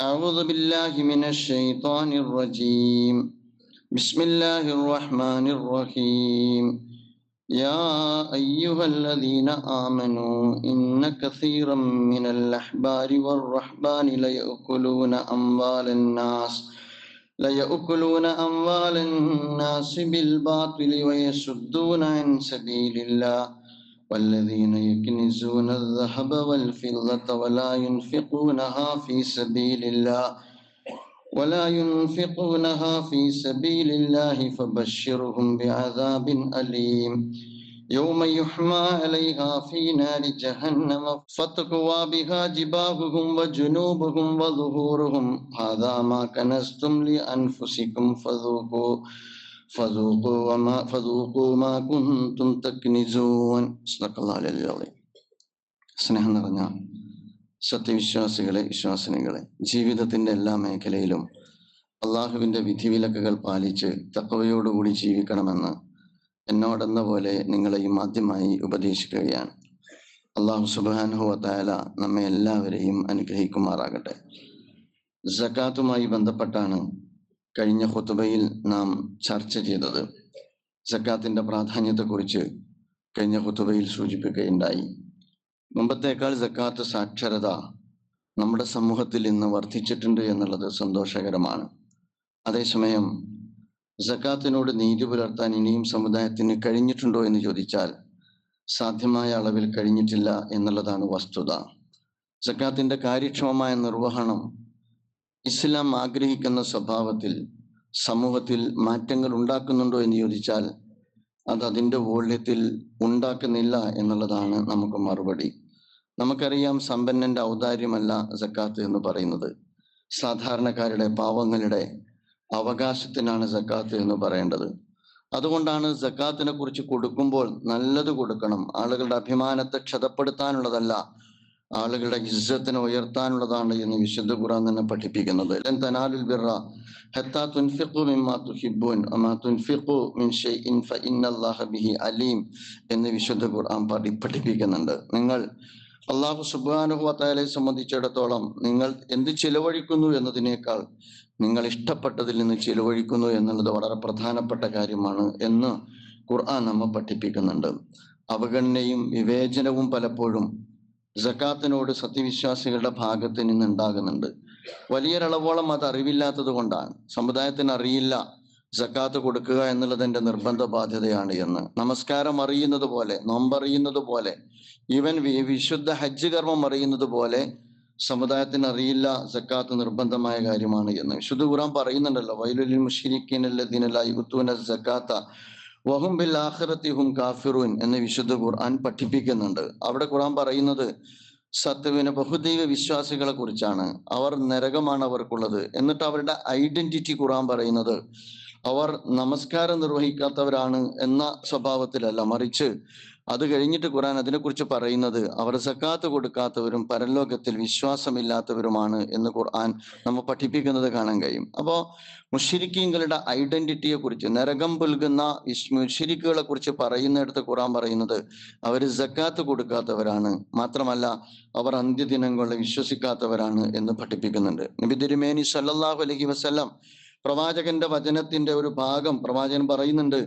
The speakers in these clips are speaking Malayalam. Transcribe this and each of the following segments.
أعوذ بالله من الشيطان الرجيم. بسم الله الرحمن الرحيم. يا أيها الذين آمنوا إن كثيرا من الأحبار والرحبان ليأكلون أموال الناس ليأكلون أموال الناس بالباطل ويصدون عن سبيل الله. والذين يكنزون الذهب والفضة ولا ينفقونها في سبيل الله ولا ينفقونها في سبيل الله فبشرهم بعذاب أليم. يوم يحمى عليها في نار جهنم فتقوى بها جباههم وجنوبهم وظهورهم. هذا ما كنزتم لأنفسكم فذوقوا فذوقوا وما فذوقوا ما كنتم تكنزون صدق الله العلي العظيم സ്നേഹം നിറഞ്ഞ സത്യവിശ്വാസികളെ വിശ്വാസിനികളെ ജീവിതത്തിന്റെ എല്ലാ മേഖലയിലും അള്ളാഹുവിന്റെ വിധിവിലക്കുകൾ പാലിച്ച് തക്കവയോടുകൂടി ജീവിക്കണമെന്ന് എന്നോടെന്ന പോലെ നിങ്ങളെയും ആദ്യമായി ഉപദേശിക്കുകയാണ് അള്ളാഹു സുബാനുഹുവത്തായ നമ്മെ എല്ലാവരെയും അനുഗ്രഹിക്കുമാറാകട്ടെ ജക്കാത്തുമായി ബന്ധപ്പെട്ടാണ് കഴിഞ്ഞ ഹുത്തുബയിൽ നാം ചർച്ച ചെയ്തത് സക്കാത്തിന്റെ പ്രാധാന്യത്തെക്കുറിച്ച് കഴിഞ്ഞ ഹുത്തുബയിൽ സൂചിപ്പിക്കുകയുണ്ടായി. മുമ്പത്തേക്കാൾ സക്കാത്ത് സാക്ഷരത നമ്മുടെ സമൂഹത്തിൽ ഇന്ന് വർദ്ധിച്ചിട്ടുണ്ട് എന്നുള്ളത് സന്തോഷകരമാണ്. അതേസമയം സക്കാത്തിനോട് നീതി പുലർത്താൻ ഇനിയും സമുദായത്തിന് കഴിഞ്ഞിട്ടുണ്ടോ എന്ന് ചോദിച്ചാൽ സാധ്യമായ അളവിൽ കഴിഞ്ഞിട്ടില്ല എന്നുള്ളതാണ് വസ്തുത. സക്കാത്തിന്റെ കാര്യക്ഷമമായ നിർവഹണം ഇസ്ലാം ആഗ്രഹിക്കുന്ന സ്വഭാവത്തിൽ സമൂഹത്തിൽ മാറ്റങ്ങൾ ഉണ്ടാക്കുന്നുണ്ടോ എന്ന് ചോദിച്ചാൽ അത് അതിന്റെ വോള്യത്തിൽ ഉണ്ടാക്കുന്നില്ല എന്നുള്ളതാണ് നമുക്ക് മറുപടി. നമുക്കറിയാം സമ്പന്നന്റെ ഔദാര്യമല്ല സക്കാത്ത് എന്ന് പറയുന്നത്. സാധാരണക്കാരുടെ പാവങ്ങളുടെ അവകാശത്തിനാണ് സക്കാത്ത് എന്ന് പറയേണ്ടത്. അതുകൊണ്ടാണ് സക്കാത്തിനെ കുറിച്ച് കൊടുക്കുമ്പോൾ നല്ലത് കൊടുക്കണം. ആളുകളുടെ അഭിമാനത്തെ ക്ഷതപ്പെടുത്താനുള്ളതല്ല ആളുകളുടെ ഇജ്ജത്തിനെ ഉയർത്താനുള്ളതാണ് എന്ന് വിശുദ്ധ ഖുറാൻ തന്നെ പഠിപ്പിക്കുന്നത്. അലീം എന്ന് വിശുദ്ധ ഖുർആൻ പഠി പഠിപ്പിക്കുന്നുണ്ട്. നിങ്ങൾ അള്ളാഹു സുബ്ഹാനഹു വതആലയെ സംബന്ധിച്ചിടത്തോളം നിങ്ങൾ എന്ത് ചിലവഴിക്കുന്നു എന്നതിനേക്കാൾ നിങ്ങൾ ഇഷ്ടപ്പെട്ടതിൽ നിന്ന് ചിലവഴിക്കുന്നു എന്നുള്ളത് വളരെ പ്രധാനപ്പെട്ട കാര്യമാണ് എന്ന് ഖുർആൻ നമ്മെ പഠിപ്പിക്കുന്നുണ്ട്. അവഗണനയും വിവേചനവും പലപ്പോഴും ജക്കാത്തിനോട് സത്യവിശ്വാസികളുടെ ഭാഗത്ത് നിന്ന് ഉണ്ടാകുന്നുണ്ട് വലിയൊരളവോളം അത് അറിവില്ലാത്തത് കൊണ്ടാണ്. സമുദായത്തിന് അറിയില്ല ജക്കാത്ത് കൊടുക്കുക എന്നുള്ളത് എന്റെ നിർബന്ധ ബാധ്യതയാണ് എന്ന്. നമസ്കാരം അറിയുന്നത് പോലെ നോമ്പറിയുന്നത് പോലെ ഈവൻ വിശുദ്ധ ഹജ്ജ് കർമ്മം അറിയുന്നത് പോലെ സമുദായത്തിന് അറിയില്ല സക്കാത്ത് നിർബന്ധമായ കാര്യമാണ് എന്ന്. വിശുദ്ധ ഖുറാൻ പറയുന്നുണ്ടല്ലോ വൈലുലിൽ മുഷിരിക്കീനല്ലദീനല്ല സക്കാത്ത വഹും ബിൽ ആഖിറത്തി ഹും കാഫിറൂൻ എന്ന് വിശുദ്ധ ഖുർആൻ പഠിപ്പിക്കുന്നുണ്ട്. അവിടെ ഖുർആൻ പറയുന്നത് സത്യവിന് ബഹുദൈവ വിശ്വാസികളെ കുറിച്ചാണ്. അവർ നരകമാണ് അവർക്കുള്ളത്. എന്നിട്ട് അവരുടെ ഐഡന്റിറ്റി ഖുറാൻ പറയുന്നത് അവർ നമസ്കാരം നിർവഹിക്കാത്തവരാണ് എന്ന സ്വഭാവത്തിലല്ല. മറിച്ച് അത് കഴിഞ്ഞിട്ട് ഖുർആൻ അതിനെക്കുറിച്ച് പറയുന്നത് അവർ സക്കാത്ത് കൊടുക്കാത്തവരും പരലോകത്തിൽ വിശ്വാസമില്ലാത്തവരുമാണ് എന്ന് ഖുർആൻ നമ്മൾ പഠിപ്പിക്കുന്നത് കാണാൻ കഴിയും. അപ്പോ മുഷിരിക്കീങ്ങളുടെ ഐഡന്റിറ്റിയെ കുറിച്ച് നരകം പുൽകുന്ന മുഷിരിക്കുകളെ കുറിച്ച് പറയുന്നിടത്ത് ഖുറാൻ പറയുന്നത് അവർ സക്കാത്ത് കൊടുക്കാത്തവരാണ്. മാത്രമല്ല അവർ അന്ത്യദിനങ്ങളിൽ വിശ്വസിക്കാത്തവരാണ് എന്ന് പഠിപ്പിക്കുന്നുണ്ട്. നബി തിരുമേനി സല്ലല്ലാഹു അലൈഹി വസല്ലം പ്രവാചകന്റെ വചനത്തിന്റെ ഒരു ഭാഗം പ്രവാചകൻ പറയുന്നുണ്ട്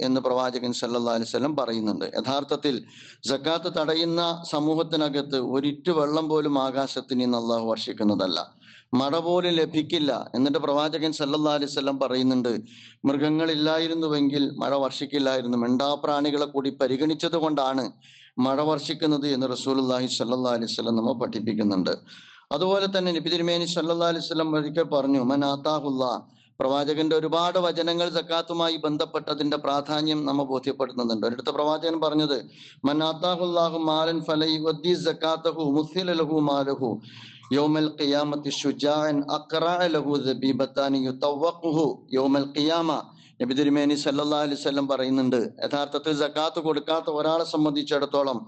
എന്ന് പ്രവാചകൻ സല്ലല്ലാഹു അലൈഹി വസല്ലം പറയുന്നുണ്ട്. യഥാർത്ഥത്തിൽ ജക്കാത്ത് തടയുന്ന സമൂഹത്തിനകത്ത് ഒരിറ്റു വെള്ളം പോലും ആകാശത്തിൽ നിന്ന് അള്ളാഹു വർഷിക്കുന്നതല്ല. മഴ പോലും ലഭിക്കില്ല. എന്നിട്ട് പ്രവാചകൻ സല്ലല്ലാഹു അലൈഹി വസല്ലം പറയുന്നുണ്ട് മൃഗങ്ങളില്ലായിരുന്നുവെങ്കിൽ മഴ വർഷിക്കില്ലായിരുന്നു. മിണ്ടാപ്രാണികളെ കൂടി പരിഗണിച്ചത് കൊണ്ടാണ് മഴ വർഷിക്കുന്നത് എന്ന് റസൂലുള്ളാഹി സല്ലാ അലൈഹി വസല്ലം നമ്മെ പഠിപ്പിക്കുന്നുണ്ട്. അതുപോലെ തന്നെ നബി തിരുമേനി സല്ലാ അലൈഹി വസല്ലം ഒരിക്കൽ പറഞ്ഞു മനാത്താഹുല്ല പ്രവാചകന്റെ ഒരുപാട് വചനങ്ങൾ സക്കാത്തുമായി ബന്ധപ്പെട്ടതിന്റെ പ്രാധാന്യം നമ്മ ബോധ്യപ്പെടുത്തുന്നുണ്ട്. ഒരിടത്ത് പ്രവാചകൻ പറഞ്ഞത് മനാത്താഹുല്ലാഹു മാലൻ ഫലൈ സക്കാത്തഹു മുസ്ലില ലഹു മാലഹു യൗമൽ ഖിയാമത്തി ഷുജാൻ അഖറഅ ലഹു ദബീബത്താനി ഖിയാമ. നബി തിരുമേനി സല്ലല്ലാഹു അലൈഹി പറയുന്നുണ്ട് യഥാർത്ഥത്തിൽ ജക്കാത്ത് കൊടുക്കാത്ത ഒരാളെ സംബന്ധിച്ചിടത്തോളം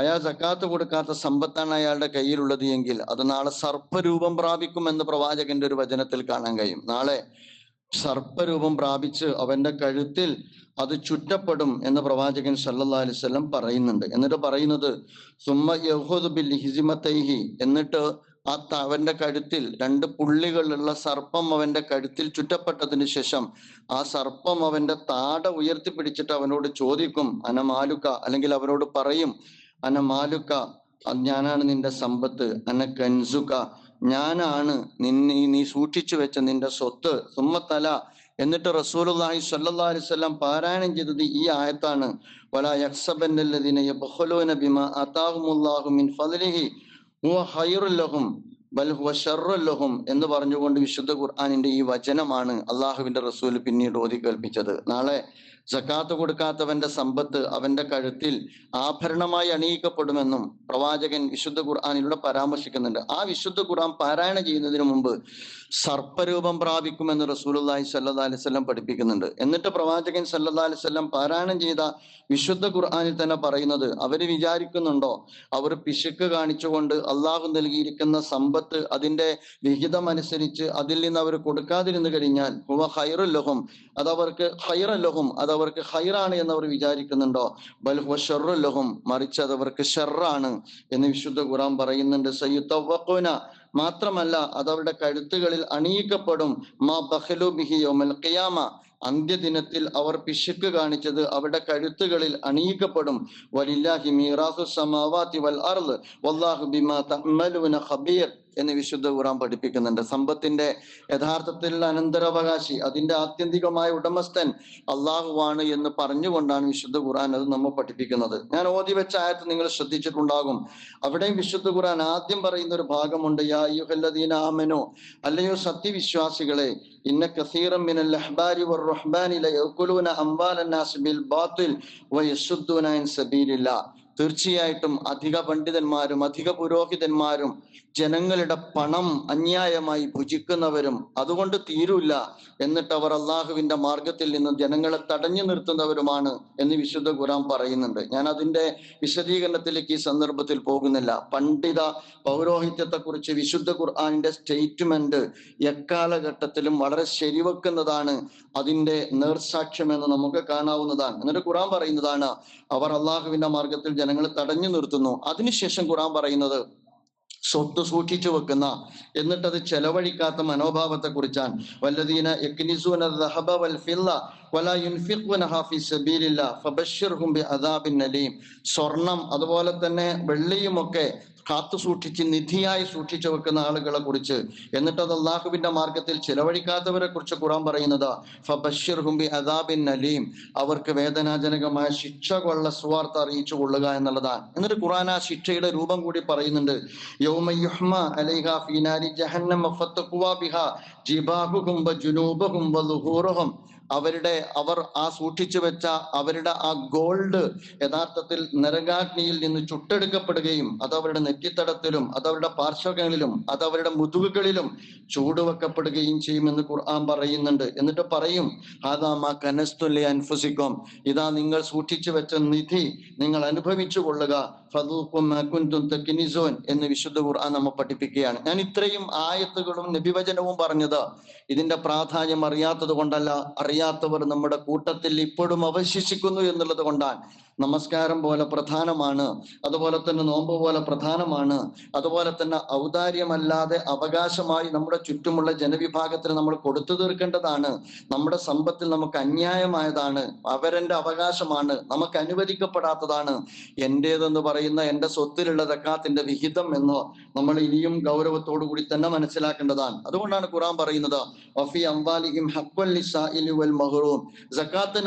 അയാൾ ജക്കാത്ത് കൊടുക്കാത്ത സമ്പത്താണ് അയാളുടെ കയ്യിലുള്ളത് എങ്കിൽ അത് നാളെ സർപ്പരൂപം പ്രാപിക്കും എന്ന് പ്രവാചകന്റെ ഒരു വചനത്തിൽ കാണാൻ കഴിയും. നാളെ സർപ്പരൂപം പ്രാപിച്ച് അവന്റെ കഴുത്തിൽ അത് ചുറ്റപ്പെടും എന്ന് പ്രവാചകൻ സല്ലാ അലൈഹി വസല്ലം പറയുന്നുണ്ട്. എന്നിട്ട് പറയുന്നത് സുമ്മ യഹൂദ് ബിൽ ഹിസിമത്തൈഹി എന്നിട്ട് ആ അവന്റെ കഴുത്തിൽ രണ്ട് പുള്ളികളുള്ള സർപ്പം അവന്റെ കഴുത്തിൽ ചുറ്റപ്പെട്ടതിന് ശേഷം ആ സർപ്പം അവന്റെ താട ഉയർത്തിപ്പിടിച്ചിട്ട് അവനോട് ചോദിക്കും അനമാലുക്ക അല്ലെങ്കിൽ അവനോട് പറയും അനമാലുക്ക ഞാനാണ് നിന്റെ സമ്പത്ത് അന കൻസുക ഞാനാണ് നിന്നെ നീ സൂക്ഷിച്ചു വെച്ച നിന്റെ സ്വത്ത് സുമ്മത്തല എന്നിട്ട് റസൂലുള്ളാഹി സ്വല്ലല്ലാഹു അലൈഹി വസല്ലം പാരായണം ചെയ്തത് ഈ ആയത്താണ് വലാ യഹ്സബന്നല്ലദീന യബ്ഖലൂന ബിമാ അതാഹുമുല്ലാഹു മിൻ ഫദ്ലിഹി. ഹുവ ഖൈറുൽ ലഹും ബൽ ഹുവ ഷർറുൽ ലഹും എന്ന് പറഞ്ഞുകൊണ്ട് വിശുദ്ധ ഖുർആാനിന്റെ ഈ വചനമാണ് അള്ളാഹുവിന്റെ റസൂൽ പിന്നീട് ഓതി കേൾപ്പിച്ചത് നാളെ സക്കാത്ത് കൊടുക്കാത്തവന്റെ സമ്പത്ത് അവന്റെ കഴുത്തിൽ ആഭരണമായി അണിയിക്കപ്പെടുമെന്നും പ്രവാചകൻ വിശുദ്ധ ഖുർആാനിലൂടെ പരാമർശിക്കുന്നുണ്ട്. ആ വിശുദ്ധ ഖുർആൻ പാരായണം ചെയ്യുന്നതിന് മുമ്പ് സർപ്പരൂപം പ്രാപിക്കുമെന്ന് റസൂലുള്ളാഹി സല്ലാ അലൈഹി വസല്ലം പഠിപ്പിക്കുന്നുണ്ട്. എന്നിട്ട് പ്രവാചകൻ സല്ലാ അലൈഹി വസല്ലം പാരായണം ചെയ്ത വിശുദ്ധ ഖുർആാനിൽ തന്നെ പറയുന്നത് അവർ വിചാരിക്കുന്നുണ്ടോ? അവർ പിശുക്ക് കാണിച്ചുകൊണ്ട് അള്ളാഹു നൽകിയിരിക്കുന്ന സമ്പത്ത് അതിന്റെ വിഹിതം അനുസരിച്ച് അതിൽ നിന്ന് അവർ കൊടുക്കാതിരുന്നു കഴിഞ്ഞാൽ ഹൈറുല്ലഹും അതവർക്ക് ഹൈറല്ലഹും അതവർക്ക് ഹൈറാണ് എന്ന് അവർ വിചാരിക്കുന്നുണ്ടോ? ബൽ ഹുവ ഷർറുല്ലഹും മറിച്ച് അതവർക്ക് ഷെറാണ് എന്ന് വിശുദ്ധ ഖുറാൻ പറയുന്നുണ്ട്. സയ്യുത്തവഖുന മാത്രമല്ല അതവരുടെ കഴുത്തുകളിൽ അണിയിക്കപ്പെടും. മാ ബഹലു ബിഹി യൗമൽ ഖിയാമ അന്ത്യദിനത്തിൽ അവർ പിശുക്ക് കാണിച്ചത് അവരുടെ കഴുത്തുകളിൽ അണിയിക്കപ്പെടും. വലില്ലാഹി മീറാസു സമാവാതി വൽ അർൾ വല്ലാഹു ബിമാ തഅമലുന ഖബീർ. എന്ന് വിശുദ്ധ ഖുറാൻ പഠിപ്പിക്കുന്നുണ്ട്. സമ്പത്തിന്റെ യഥാർത്ഥത്തിൽ അനന്തരാവകാശി അതിന്റെ ആത്യന്തികമായ ഉടമസ്ഥൻ അള്ളാഹുവാണ് എന്ന് പറഞ്ഞുകൊണ്ടാണ് വിശുദ്ധ ഖുറാൻ അത് നമ്മൾ പഠിപ്പിക്കുന്നത്. ഞാൻ ഓതി വെച്ച ആയത്ത് നിങ്ങൾ ശ്രദ്ധിച്ചിട്ടുണ്ടാകും. അവിടെയും വിശുദ്ധ ഖുറാൻ ആദ്യം പറയുന്ന ഒരു ഭാഗമുണ്ട് യാ ആമനോ അല്ലയോ സത്യവിശ്വാസികളെ ഇന്ന കസീറം മിനൽ അഹ്ബാരി വർ ബിൽ തീർച്ചയായിട്ടും അധിക പണ്ഡിതന്മാരും അധിക പുരോഹിതന്മാരും ജനങ്ങളുടെ പണം അന്യായമായി ഭുജിക്കുന്നവരും അതുകൊണ്ട് തീരൂല്ല എന്നിട്ട് അവർ അള്ളാഹുവിന്റെ മാർഗത്തിൽ നിന്ന് ജനങ്ങളെ തടഞ്ഞു നിർത്തുന്നവരുമാണ് എന്ന് വിശുദ്ധ ഖുറാൻ പറയുന്നുണ്ട്. ഞാൻ അതിന്റെ വിശദീകരണത്തിലേക്ക് ഈ സന്ദർഭത്തിൽ പോകുന്നില്ല. പണ്ഡിത പൗരോഹിത്യത്തെ കുറിച്ച് വിശുദ്ധ ഖുർആാനിന്റെ സ്റ്റേറ്റ്മെന്റ് എക്കാലഘട്ടത്തിലും വളരെ ശരിവെക്കുന്നതാണ്. അതിന്റെ നേർസാക്ഷ്യം എന്ന് നമുക്ക് കാണാവുന്നതാണ്. എന്നിട്ട് ഖുറാൻ പറയുന്നതാണ് അവർ അള്ളാഹുവിന്റെ മാർഗത്തിൽ ജനങ്ങളെ തടഞ്ഞു നിർത്തുന്നു. അതിനുശേഷം ഖുറാൻ പറയുന്നത് സ്വത്ത് സൂക്ഷിച്ചു വെക്കുന്ന എന്നിട്ടത് ചെലവഴിക്കാത്ത മനോഭാവത്തെ കുറിച്ചാണ് വല്ലതീന യക്നിസൂന വൽ ഫില്ല വലാ യുൻഫിഖുനഹ സബീലില്ല സബീലില്ലാ ഫബശ്ശിർഹും ബിഅദാബിൻ അലീം സ്വർണം അതുപോലെ തന്നെ വെള്ളിയുമൊക്കെ കാത്തു സൂക്ഷിച്ച് നിധിയായി സൂക്ഷിച്ചു വെക്കുന്ന ആളുകളെ കുറിച്ച്. എന്നിട്ട് അത് അള്ളാഹുവിന്റെ മാർഗത്തിൽ ചിലവഴിക്കാത്തവരെ കുറിച്ച് ഖുറാൻ പറയുന്നത് ഫബശ്ശിർഹും ബിഅദാബിൻ അലീം അവർക്ക് വേദനാജനകമായ ശിക്ഷ കൊള്ള സുവാർത്ത അറിയിച്ചു കൊള്ളുക എന്നുള്ളതാണ്. എന്നിട്ട് ഖുറാൻ ആ ശിക്ഷയുടെ രൂപം കൂടി പറയുന്നുണ്ട്. യൗമ യുഹ്മ അലൈഹ ഫീ നാരി ജഹന്നമ ഫത്തഖ്വാ ബിഹാ ജിബാഹുഹും വജുനൂബുഹും വളുഹൂറുഹും അവരുടെ അവർ ആ സൂക്ഷിച്ചു വെച്ച അവരുടെ ആ ഗോൾഡ് യഥാർത്ഥത്തിൽ നരകാഗ്നിയിൽ നിന്ന് ചുട്ടെടുക്കപ്പെടുകയും അത് അവരുടെ നെറ്റിത്തടത്തിലും അത് അവരുടെ പാർശ്വങ്ങളിലും അത് അവരുടെ മുതുകുകളിലും ചൂടുവെക്കപ്പെടുകയും ചെയ്യുമെന്ന് ഖുർആൻ പറയുന്നുണ്ട്. എന്നിട്ട് പറയും ഹാദാമ കനസ്തുല്യ അൻഫുസിക്കും. ഇതാ നിങ്ങൾ സൂക്ഷിച്ചു വെച്ച നിധി നിങ്ങൾ അനുഭവിച്ചു കൊള്ളുക. എന്ന് വിശുദ്ധ ഖുർആൻ നമ്മെ പഠിപ്പിക്കുകയാണ്. ഞാൻ ഇത്രയും ആയത്തുകളും നബിവചനവും പറഞ്ഞത് ഇതിന്റെ പ്രാധാന്യം അറിയാത്തത് കൊണ്ടല്ല. അറിയാത്തവർ നമ്മുടെ കൂട്ടത്തിൽ ഇപ്പോഴും അവശേഷിക്കുന്നു എന്നുള്ളത് കൊണ്ടാണ്. നമസ്കാരം പോലെ പ്രധാനമാണ്. അതുപോലെ തന്നെ നോമ്പ് പോലെ പ്രധാനമാണ്. അതുപോലെ തന്നെ ഔദാര്യമല്ലാതെ അവകാശമായി നമ്മുടെ ചുറ്റുമുള്ള ജനവിഭാഗത്തിന് നമ്മൾ കൊടുത്തു തീർക്കേണ്ടതാണ്. നമ്മുടെ സമ്പത്തിൽ നമുക്ക് അന്യായമായതാണ്. അവരെന്റെ അവകാശമാണ്. നമുക്ക് അനുവദിക്കപ്പെടാത്തതാണ്. എന്റെതെന്ന് പറയുന്ന എന്റെ സ്വത്തിലുള്ള തക്കാത്തിന്റെ വിഹിതം എന്ന് നമ്മൾ ഇനിയും ഗൗരവത്തോടു കൂടി തന്നെ മനസ്സിലാക്കേണ്ടതാണ്. അതുകൊണ്ടാണ് ഖുറാൻ പറയുന്നത് മഹ്റൂം.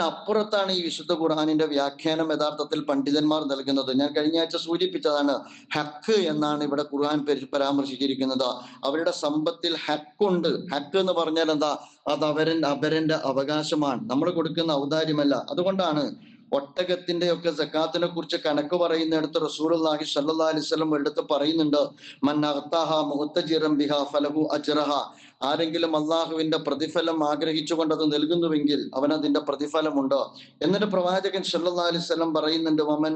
അപ്പുറത്താണ് ഈ വിശുദ്ധ ഖുറാനിന്റെ വ്യാഖ്യാനം യഥാർത്ഥത്തിൽ പണ്ഡിതന്മാർ നൽകുന്നത്. ഞാൻ കഴിഞ്ഞ ആഴ്ച സൂചിപ്പിച്ചതാണ് ഹക്ക് എന്നാണ് ഇവിടെ ഖുർആൻ പരി- പരാമർശിച്ചിരിക്കുന്നത്. അവരുടെ സമ്പത്തിൽ ഹക്കുണ്ട്. ഹക്ക് എന്ന് പറഞ്ഞാൽ എന്താ? അത് അവരൻ അവരന്റെ അവകാശമാണ്. നമ്മൾ കൊടുക്കുന്ന ഔദാര്യമല്ല. അതുകൊണ്ടാണ് ഒട്ടകത്തിന്റെ ഒക്കെ സക്കാത്തിനെ കുറിച്ച് കണക്ക് പറയുന്നിടത്ത് സ്വല്ലല്ലാഹി അലൈഹി വസല്ലം എടുത്ത് പറയുന്നുണ്ട് മൻ അഹ്താഹ മുഹത്തജിറം ബിഹ ഫലഹു അജ്റഹ. ആരെങ്കിലും അള്ളാഹുവിന്റെ പ്രതിഫലം ആഗ്രഹിച്ചുകൊണ്ട് അത് നൽകുന്നുവെങ്കിൽ അവൻ അതിന്റെ പ്രതിഫലമുണ്ട്? എന്നിട്ട് പ്രവാചകൻ വസല്ലം പറയുന്നുണ്ട് വമൻ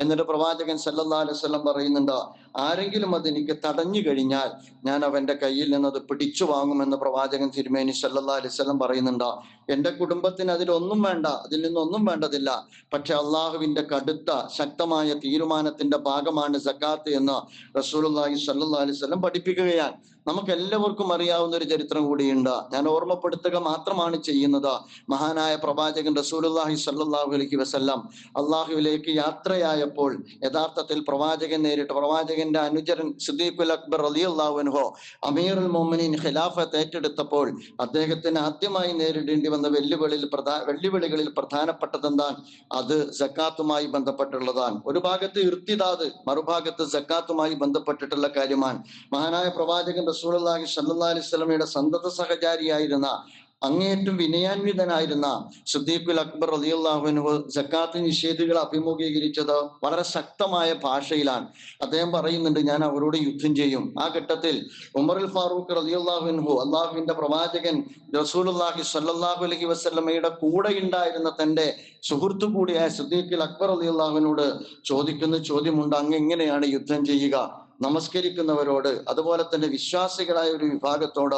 എന്നിട്ട് പ്രവാചകൻ സല്ലാ അലൈഹി വസല്ലം പറയുന്നുണ്ട് ആരെങ്കിലും അത് എനിക്ക് തടഞ്ഞു കഴിഞ്ഞാൽ ഞാൻ അവന്റെ കയ്യിൽ നിന്നത് പിടിച്ചു വാങ്ങുമെന്ന് പ്രവാചകൻ തിരുമേനി സല്ലാ അലൈഹി വസല്ലം പറയുന്നുണ്ട്. എന്റെ കുടുംബത്തിന് അതിലൊന്നും വേണ്ട അതിൽ നിന്നൊന്നും വേണ്ടതില്ല. പക്ഷെ അള്ളാഹുവിന്റെ കടുത്ത ശക്തമായ തീരുമാനത്തിന്റെ ഭാഗമാണ് സക്കാത്ത് എന്ന് റസൂലുള്ളാഹി സല്ലാ അലൈഹി വസല്ലം പഠിപ്പിക്കുകയാണ്. നമുക്ക് എല്ലാവർക്കും അറിയാവുന്ന ഒരു ചരിത്രം കൂടിയുണ്ട്. ഞാൻ ഓർമ്മപ്പെടുത്തുക മാത്രമാണ് ചെയ്യുന്നത്. മഹാനായ പ്രവാചകൻ റസൂലുള്ളാഹി സല്ലാഹു അലൈഹി വസല്ലം അള്ളാഹുവിലേക്ക് യാത്രയായപ്പോൾ യഥാർത്ഥത്തിൽ പ്രവാചകൻ നേരിട്ട് പ്രവാചകന്റെ അനുചരൻ സിദ്ദീഖുൽ അക്ബർ റളിയല്ലാഹു അൻഹു അമീറുൽ മുഅ്മിനീൻ ഖിലാഫത്ത് ഏറ്റെടുത്തപ്പോൾ അദ്ദേഹത്തിന് ആദ്യമായി നേരിടേണ്ടി വന്ന വെല്ലുവിളിയിൽ പ്രധാ വെല്ലുവിളികളിൽ പ്രധാനപ്പെട്ടതെന്താണ് അത് സക്കാത്തുമായി ബന്ധപ്പെട്ടുള്ളതാണ്. ഒരു ഭാഗത്ത് ഇർത്തിദാദ് മറുഭാഗത്ത് സക്കാത്തുമായി ബന്ധപ്പെട്ടിട്ടുള്ള കാര്യമാണ്. മഹാനായ പ്രവാചകൻ റസൂലുള്ളാഹി സല്ലി സ്വലമയുടെ സന്തത സഹചാരിയായിരുന്ന അങ്ങേയറ്റം വിനയാന്വിതനായിരുന്ന സുദ്ദീഖുൽ അക്ബർ റളിയല്ലാഹുവിന് ജക്കാത്ത് നിഷേധികൾ അഭിമുഖീകരിച്ചത് വളരെ ശക്തമായ ഭാഷയിലാണ്. അദ്ദേഹം പറയുന്നുണ്ട് ഞാൻ അവരോട് യുദ്ധം ചെയ്യും. ആ ഘട്ടത്തിൽ ഉമറുൽ ഫാറൂഖ് റളിയല്ലാഹുവിൻഹു അള്ളാഹുവിന്റെ പ്രവാചകൻ റസൂലുള്ളാഹി സല്ലാഹു അലഹി വസ്ലമയുടെ കൂടെ ഉണ്ടായിരുന്ന തന്റെ സുഹൃത്തു കൂടിയായ സുദ്ദീഖുൽ അക്ബർ റളിയല്ലാഹുവിനോട് ചോദിക്കുന്ന ചോദ്യമുണ്ട് അങ്ങ് എങ്ങനെയാണ് യുദ്ധം ചെയ്യുക? നമസ്കരിക്കുന്നവരോട് അതുപോലെ തന്നെ വിശ്വാസികളായ ഒരു വിഭാഗത്തോട്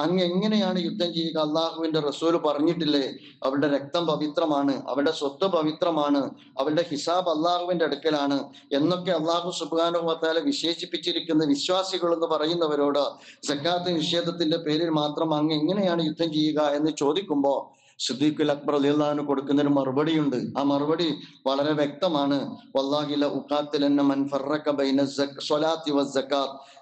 അങ്ങ് എങ്ങനെയാണ് യുദ്ധം ചെയ്യുക? അള്ളാഹുവിന്റെ റസൂൽ പറഞ്ഞിട്ടില്ലേ അവരുടെ രക്തം പവിത്രമാണ് അവരുടെ സ്വത്ത് പവിത്രമാണ് അവരുടെ ഹിസാബ് അള്ളാഹുവിന്റെ അടുക്കലാണ് എന്നൊക്കെ അള്ളാഹു സുബാനുഭവത്താലെ വിശേഷിപ്പിച്ചിരിക്കുന്ന വിശ്വാസികൾ എന്ന് പറയുന്നവരോട് സക്കാത്ത് നിഷേധത്തിന്റെ പേരിൽ മാത്രം അങ്ങ് എങ്ങനെയാണ് യുദ്ധം ചെയ്യുക എന്ന് ചോദിക്കുമ്പോ സിദ്ദീഖുൽ അക്ബർ അലിയുള്ളഹാന് കൊടുക്കുന്നൊരു മറുപടിയുണ്ട്. ആ മറുപടി വളരെ വ്യക്തമാണ്.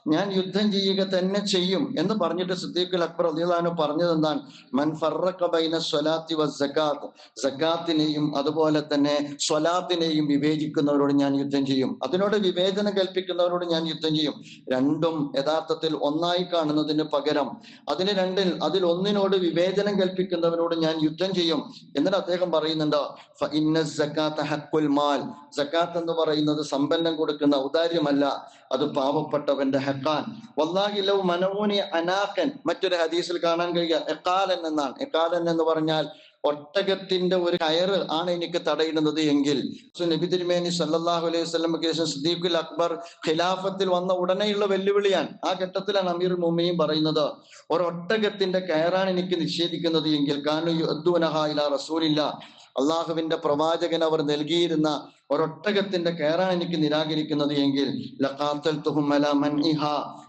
ഞാൻ യുദ്ധം ചെയ്യുക തന്നെ ചെയ്യും എന്ന് പറഞ്ഞിട്ട് സിദ്ദീഖുൽ അക്ബർ അലിയുള്ളഹാന് പറഞ്ഞത് എന്താണ്? മൻ ഫറഖ ബൈന സ്വലാത്തി വസ്സക്കാത്ത് സക്കാത്തിനെയും അതുപോലെ തന്നെ സ്വലാത്തിനെയും വിവേചിക്കുന്നവരോട് ഞാൻ യുദ്ധം ചെയ്യും. അതിനോട് വിവേചനം കൽപ്പിക്കുന്നവരോട് ഞാൻ യുദ്ധം ചെയ്യും. രണ്ടും യഥാർത്ഥത്തിൽ ഒന്നായി കാണുന്നതിന് പകരം അതിന് രണ്ടിൽ അതിൽ ഒന്നിനോട് വിവേചനം കൽപ്പിക്കുന്നവരോട് ഞാൻ യുദ്ധം ചെയ്യും. എന്നിട്ട് അദ്ദേഹം പറയുന്നുണ്ട് "ഫ ഇന്ന സക്കാത്ത ഹക്കുൽ മാൽ. സക്കാത്ത് എന്ന് പറയുന്നത് സമ്പന്നം കൊടുക്കുന്ന ഔദാര്യമല്ല അത് പാവപ്പെട്ടവന്റെ ഹക്കാൻ. വല്ലാഹി ലൗ മനൂനി അനാഖൻ. മറ്റൊരു ഹദീസിൽ കാണാൻ കഴിയുക എക്കാലൻ എന്നാണ്. എക്കാലൻ എന്ന് പറഞ്ഞാൽ ഒട്ടകത്തിന്റെ ഒരു കയറ് ആണ് എനിക്ക് തടയിടുന്നത് എങ്കിൽ. നബി തിരുമേനി സല്ലല്ലാഹു അലൈഹി വസല്ലമക്ക് ശേഷം സിദ്ദീഖുൽ അക്ബർ ഖിലാഫത്തിൽ വന്ന ഉടനെയുള്ള വെല്ലുവിളിയാണ്. ആ ഘട്ടത്തിലാണ് അമീർ മുമ്മയും പറയുന്നത് ഒരൊട്ടകത്തിന്റെ കയറാണ് എനിക്ക് നിഷേധിക്കുന്നത് എങ്കിൽ കാനു യുദ്ദൂനഹ ഇലാ റസൂലില്ല. അള്ളാഹുവിന്റെ പ്രവാചകൻ അവർ നൽകിയിരുന്ന ഒരൊട്ടകത്തിന്റെ കയറാണ് എനിക്ക് നിരാകരിക്കുന്നത് എങ്കിൽ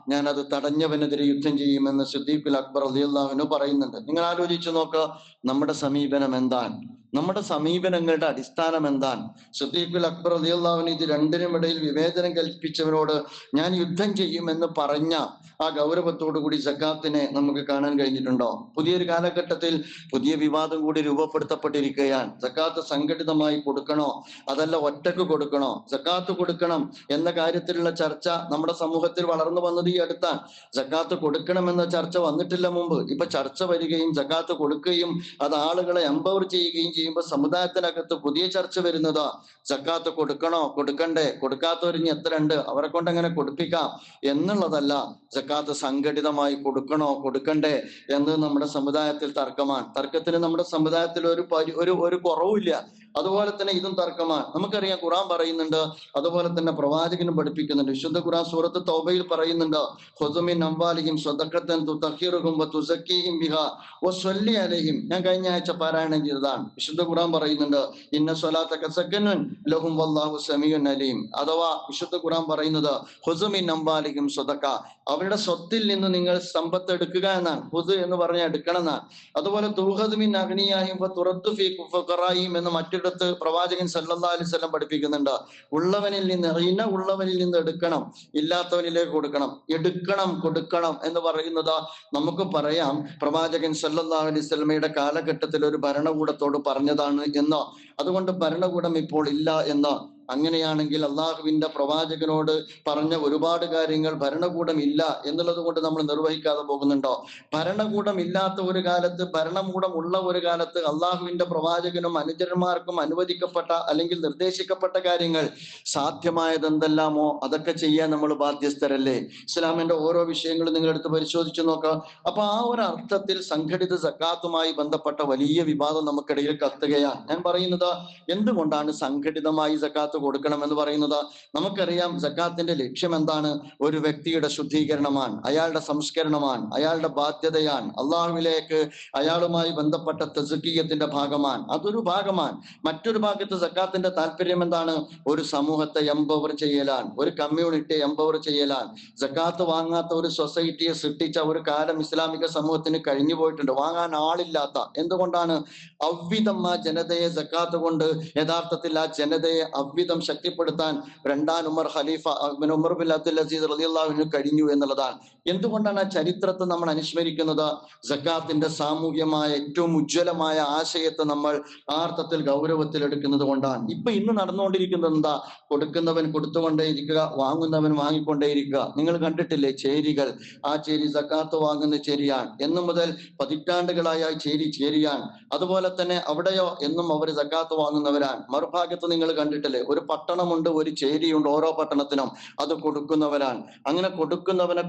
ഞാൻ അത് തടഞ്ഞവനെതിരെ യുദ്ധം ചെയ്യുമെന്ന് സിദ്ദീഖുൽ അക്ബർ അലിയല്ലാഹുവിന് പറയുന്നുണ്ട്. നിങ്ങൾ ആലോചിച്ചു നോക്കുക നമ്മുടെ സമീപനം എന്താണ്? നമ്മുടെ സമീപനങ്ങളുടെ അടിസ്ഥാനം എന്താണ്? സിദ്ദീഖുൽ അക്ബർ അലിയല്ലാഹുവിന് ഇത് രണ്ടിനും ഇടയിൽ വിവേചനം കൽപ്പിച്ചവരോട് ഞാൻ യുദ്ധം ചെയ്യുമെന്ന് പറഞ്ഞ ആ ഗൗരവത്തോടു കൂടി സക്കാത്തിനെ നമുക്ക് കാണാൻ കഴിഞ്ഞിട്ടുണ്ടോ? പുതിയൊരു കാലഘട്ടത്തിൽ പുതിയ വിവാദം കൂടി രൂപപ്പെടുത്തപ്പെട്ടിരിക്കുകയാണ്. സക്കാത്ത് സംഘടിതമായി കൊടുക്കണോ? അതല്ല ഒറ്റയ്ക്ക് കൊടുക്കണോ? സക്കാത്ത് കൊടുക്കണം എന്ന കാര്യത്തിലുള്ള ചർച്ച നമ്മുടെ സമൂഹത്തിൽ വളർന്നു വന്നത് ഈ അടുത്താണ്. സക്കാത്ത് കൊടുക്കണമെന്ന ചർച്ച വന്നിട്ടില്ല മുമ്പ്. ഇപ്പൊ ചർച്ച വരികയും സക്കാത്ത് കൊടുക്കുകയും അത് ആളുകളെ എംപവർ ചെയ്യുകയും ചെയ്യുമ്പോൾ സമുദായത്തിനകത്ത് പുതിയ ചർച്ച വരുന്നതോ. സക്കാത്ത് കൊടുക്കണോ? കൊടുക്കണ്ടേ. കൊടുക്കാത്തവരിഞ്ഞ് എത്ര ഉണ്ട്? അവരെ കൊണ്ട് എങ്ങനെ കൊടുപ്പിക്കാം? എന്നുള്ളതല്ല സക്കാത്ത് സംഘടിതമായി കൊടുക്കണോ? കൊടുക്കണ്ടേ എന്ന് നമ്മുടെ സമുദായത്തിൽ തർക്കമാണ്. തർക്കത്തിന് നമ്മുടെ സമുദായത്തിൽ ഒരു ഒരു ഒരു കുറവുമില്ല. അതുപോലെ തന്നെ ഇതും തർക്കമാണ് നമുക്കറിയാം ഖുറാൻ പറയുന്നുണ്ട് അതുപോലെ തന്നെ പ്രവാചകനും പഠിപ്പിക്കുന്നുണ്ട്. വിശുദ്ധ ഖുറാൻ സൂറത്ത് തൗബയിൽ പറയുന്നുണ്ട് ഹുസുമിൻ അംവാലിഹിം സ്വതക്കത്തൻ തുതഖിറുഹും ബിഹ ബിഹാ സ്വല്ലി അലൈഹിം. ഞാൻ കഴിഞ്ഞ ആഴ്ച പാരായണം ചെയ്തതാണ്. വിശുദ്ധ ഖുറാൻ പറയുന്നുണ്ട് ഇന്ന സ്വലാത്തക സക്കനുൻ ലഹും വല്ലാഹു സമിയുൻ അലീം. അഥവാ വിശുദ്ധ ഖുറാൻ പറയുന്നത് ഹുസുമിൻ അംവാലിഹിം സ്വതക്ക അവരുടെ സ്വത്തിൽ നിന്ന് നിങ്ങൾ സമ്പത്ത് എടുക്കുക എന്നാണ്. ഹുദ് എന്ന് പറഞ്ഞാൽ എടുക്കണം എന്നാണ്. അതുപോലെ തൂഹദ്മിൻ അഗ്നിയായും തുറത്തു ഫീ ഫുഖറായിയും എന്ന് മറ്റിടത്ത് പ്രവാചകൻ സല്ലല്ലാഹു അലൈഹി വസല്ലം പഠിപ്പിക്കുന്നുണ്ട്. ഉള്ളവനിൽ നിന്ന് ഇന ഉള്ളവനിൽ നിന്ന് എടുക്കണം. ഇല്ലാത്തവനിലേക്ക് കൊടുക്കണം. എടുക്കണം കൊടുക്കണം എന്ന് പറയുന്നത് നമുക്ക് പറയാം. പ്രവാചകൻ സല്ലാ അലൈഹി വസല്ലമയുടെ കാലഘട്ടത്തിൽ ഒരു ഭരണകൂടത്തോട് പറഞ്ഞതാണ് എന്ന്. അതുകൊണ്ട് ഭരണകൂടം ഇപ്പോൾ ഇല്ല എന്ന്. അങ്ങനെയാണെങ്കിൽ അള്ളാഹുവിന്റെ പ്രവാചകനോട് പറഞ്ഞ ഒരുപാട് കാര്യങ്ങൾ ഭരണകൂടം ഇല്ല എന്നുള്ളത് കൊണ്ട് നമ്മൾ നിർവഹിക്കാതെ പോകുന്നുണ്ടോ? ഭരണകൂടം ഇല്ലാത്ത ഒരു കാലത്ത് ഭരണകൂടം ഉള്ള ഒരു കാലത്ത് അള്ളാഹുവിന്റെ പ്രവാചകനും അനുചരന്മാർക്കും അനുവദിക്കപ്പെട്ട അല്ലെങ്കിൽ നിർദ്ദേശിക്കപ്പെട്ട കാര്യങ്ങൾ സാധ്യമായത് എന്തെല്ലാമോ അതൊക്കെ ചെയ്യാൻ നമ്മൾ ബാധ്യസ്ഥരല്ലേ? ഇസ്ലാമിന്റെ ഓരോ വിഷയങ്ങളും നിങ്ങൾ എടുത്ത് പരിശോധിച്ചു നോക്കാം. അപ്പൊ ആ ഒരു അർത്ഥത്തിൽ സംഘടിത സക്കാത്തുമായി ബന്ധപ്പെട്ട വലിയ വിവാദം നമുക്കിടയിൽ കത്തുകയാണ്. ഞാൻ പറയുന്നത് എന്തുകൊണ്ടാണ് സംഘടിതമായി സക്കാത്ത് കൊടുക്കണം എന്ന് പറയുന്നത് നമുക്കറിയാം സക്കാത്തിന്റെ ലക്ഷ്യം എന്താണ് ഒരു വ്യക്തിയുടെ ശുദ്ധീകരണമാണ് അയാളുടെ സംസ്കരണമാണ് അയാളുടെ ബാധ്യതയാണ് അള്ളാഹുവിലേക്ക് അയാളുമായി ബന്ധപ്പെട്ട തെസുക്കീയത്തിന്റെ ഭാഗമാണ്. അതൊരു ഭാഗമാണ്. മറ്റൊരു ഭാഗത്ത് സക്കാത്തിന്റെ താല്പര്യം എന്താണ്? ഒരു സമൂഹത്തെ എംപവർ ചെയ്യലാണ് ഒരു കമ്മ്യൂണിറ്റിയെ എംപവർ ചെയ്യലാണ്. സക്കാത്ത് വാങ്ങാത്ത ഒരു സൊസൈറ്റിയെ സൃഷ്ടിച്ച ഒരു കാലം ഇസ്ലാമിക സമൂഹത്തിന് കഴിഞ്ഞു പോയിട്ടുണ്ട്. വാങ്ങാൻ ആളില്ലാത്ത. എന്തുകൊണ്ടാണ്? അവ്വിധം ആ ജനതയെ സക്കാത്ത് കൊണ്ട് യഥാർത്ഥത്തിൽ ആ ജനതയെ അവ്വിധം ശക്തിപ്പെടുത്താൻ രണ്ടാം ഉമർ ഖലീഫ ഉമർ ബിൻ അബ്ദുൽ അസീസ് റളിയല്ലാഹുവിന് കഴിഞ്ഞു എന്നുള്ളതാണ്. എന്തുകൊണ്ടാണ് ആ ചരിത്രത്തെ നമ്മൾ അനുസ്മരിക്കുന്നത്? സക്കാത്തിന്റെ സാമൂഹ്യമായ ഏറ്റവും ഉജ്ജ്വലമായ ആശയത്തെ നമ്മൾ ആർത്ഥത്തിൽ ഗൗരവത്തിൽ എടുക്കുന്നത് കൊണ്ടാണ്. ഇപ്പൊ ഇന്ന് നടന്നുകൊണ്ടിരിക്കുന്നത് എന്താ? കൊടുക്കുന്നവൻ കൊടുത്തുകൊണ്ടേയിരിക്കുക വാങ്ങുന്നവൻ വാങ്ങിക്കൊണ്ടേയിരിക്കുക. നിങ്ങൾ കണ്ടിട്ടില്ലേ ചേരികൾ? ആ ചേരി സക്കാത്ത് വാങ്ങുന്ന ചേരിയാണ്. എന്നു മുതൽ പതിറ്റാണ്ടുകളായി ചേരി ചേരിയാണ്. അതുപോലെ തന്നെ അവിടെയോ എന്നും അവർ സക്കാത്ത് വാങ്ങുന്നവരാണ്. മറുഭാഗത്ത് നിങ്ങൾ കണ്ടിട്ടില്ലേ? ഒരു പട്ടണമുണ്ട് ഒരു ചേരിയുണ്ട് ഓരോ പട്ടണത്തിനും. അത് കൊടുക്കുന്നവരാണ്. അങ്ങനെ കൊടുക്കുന്നവനെ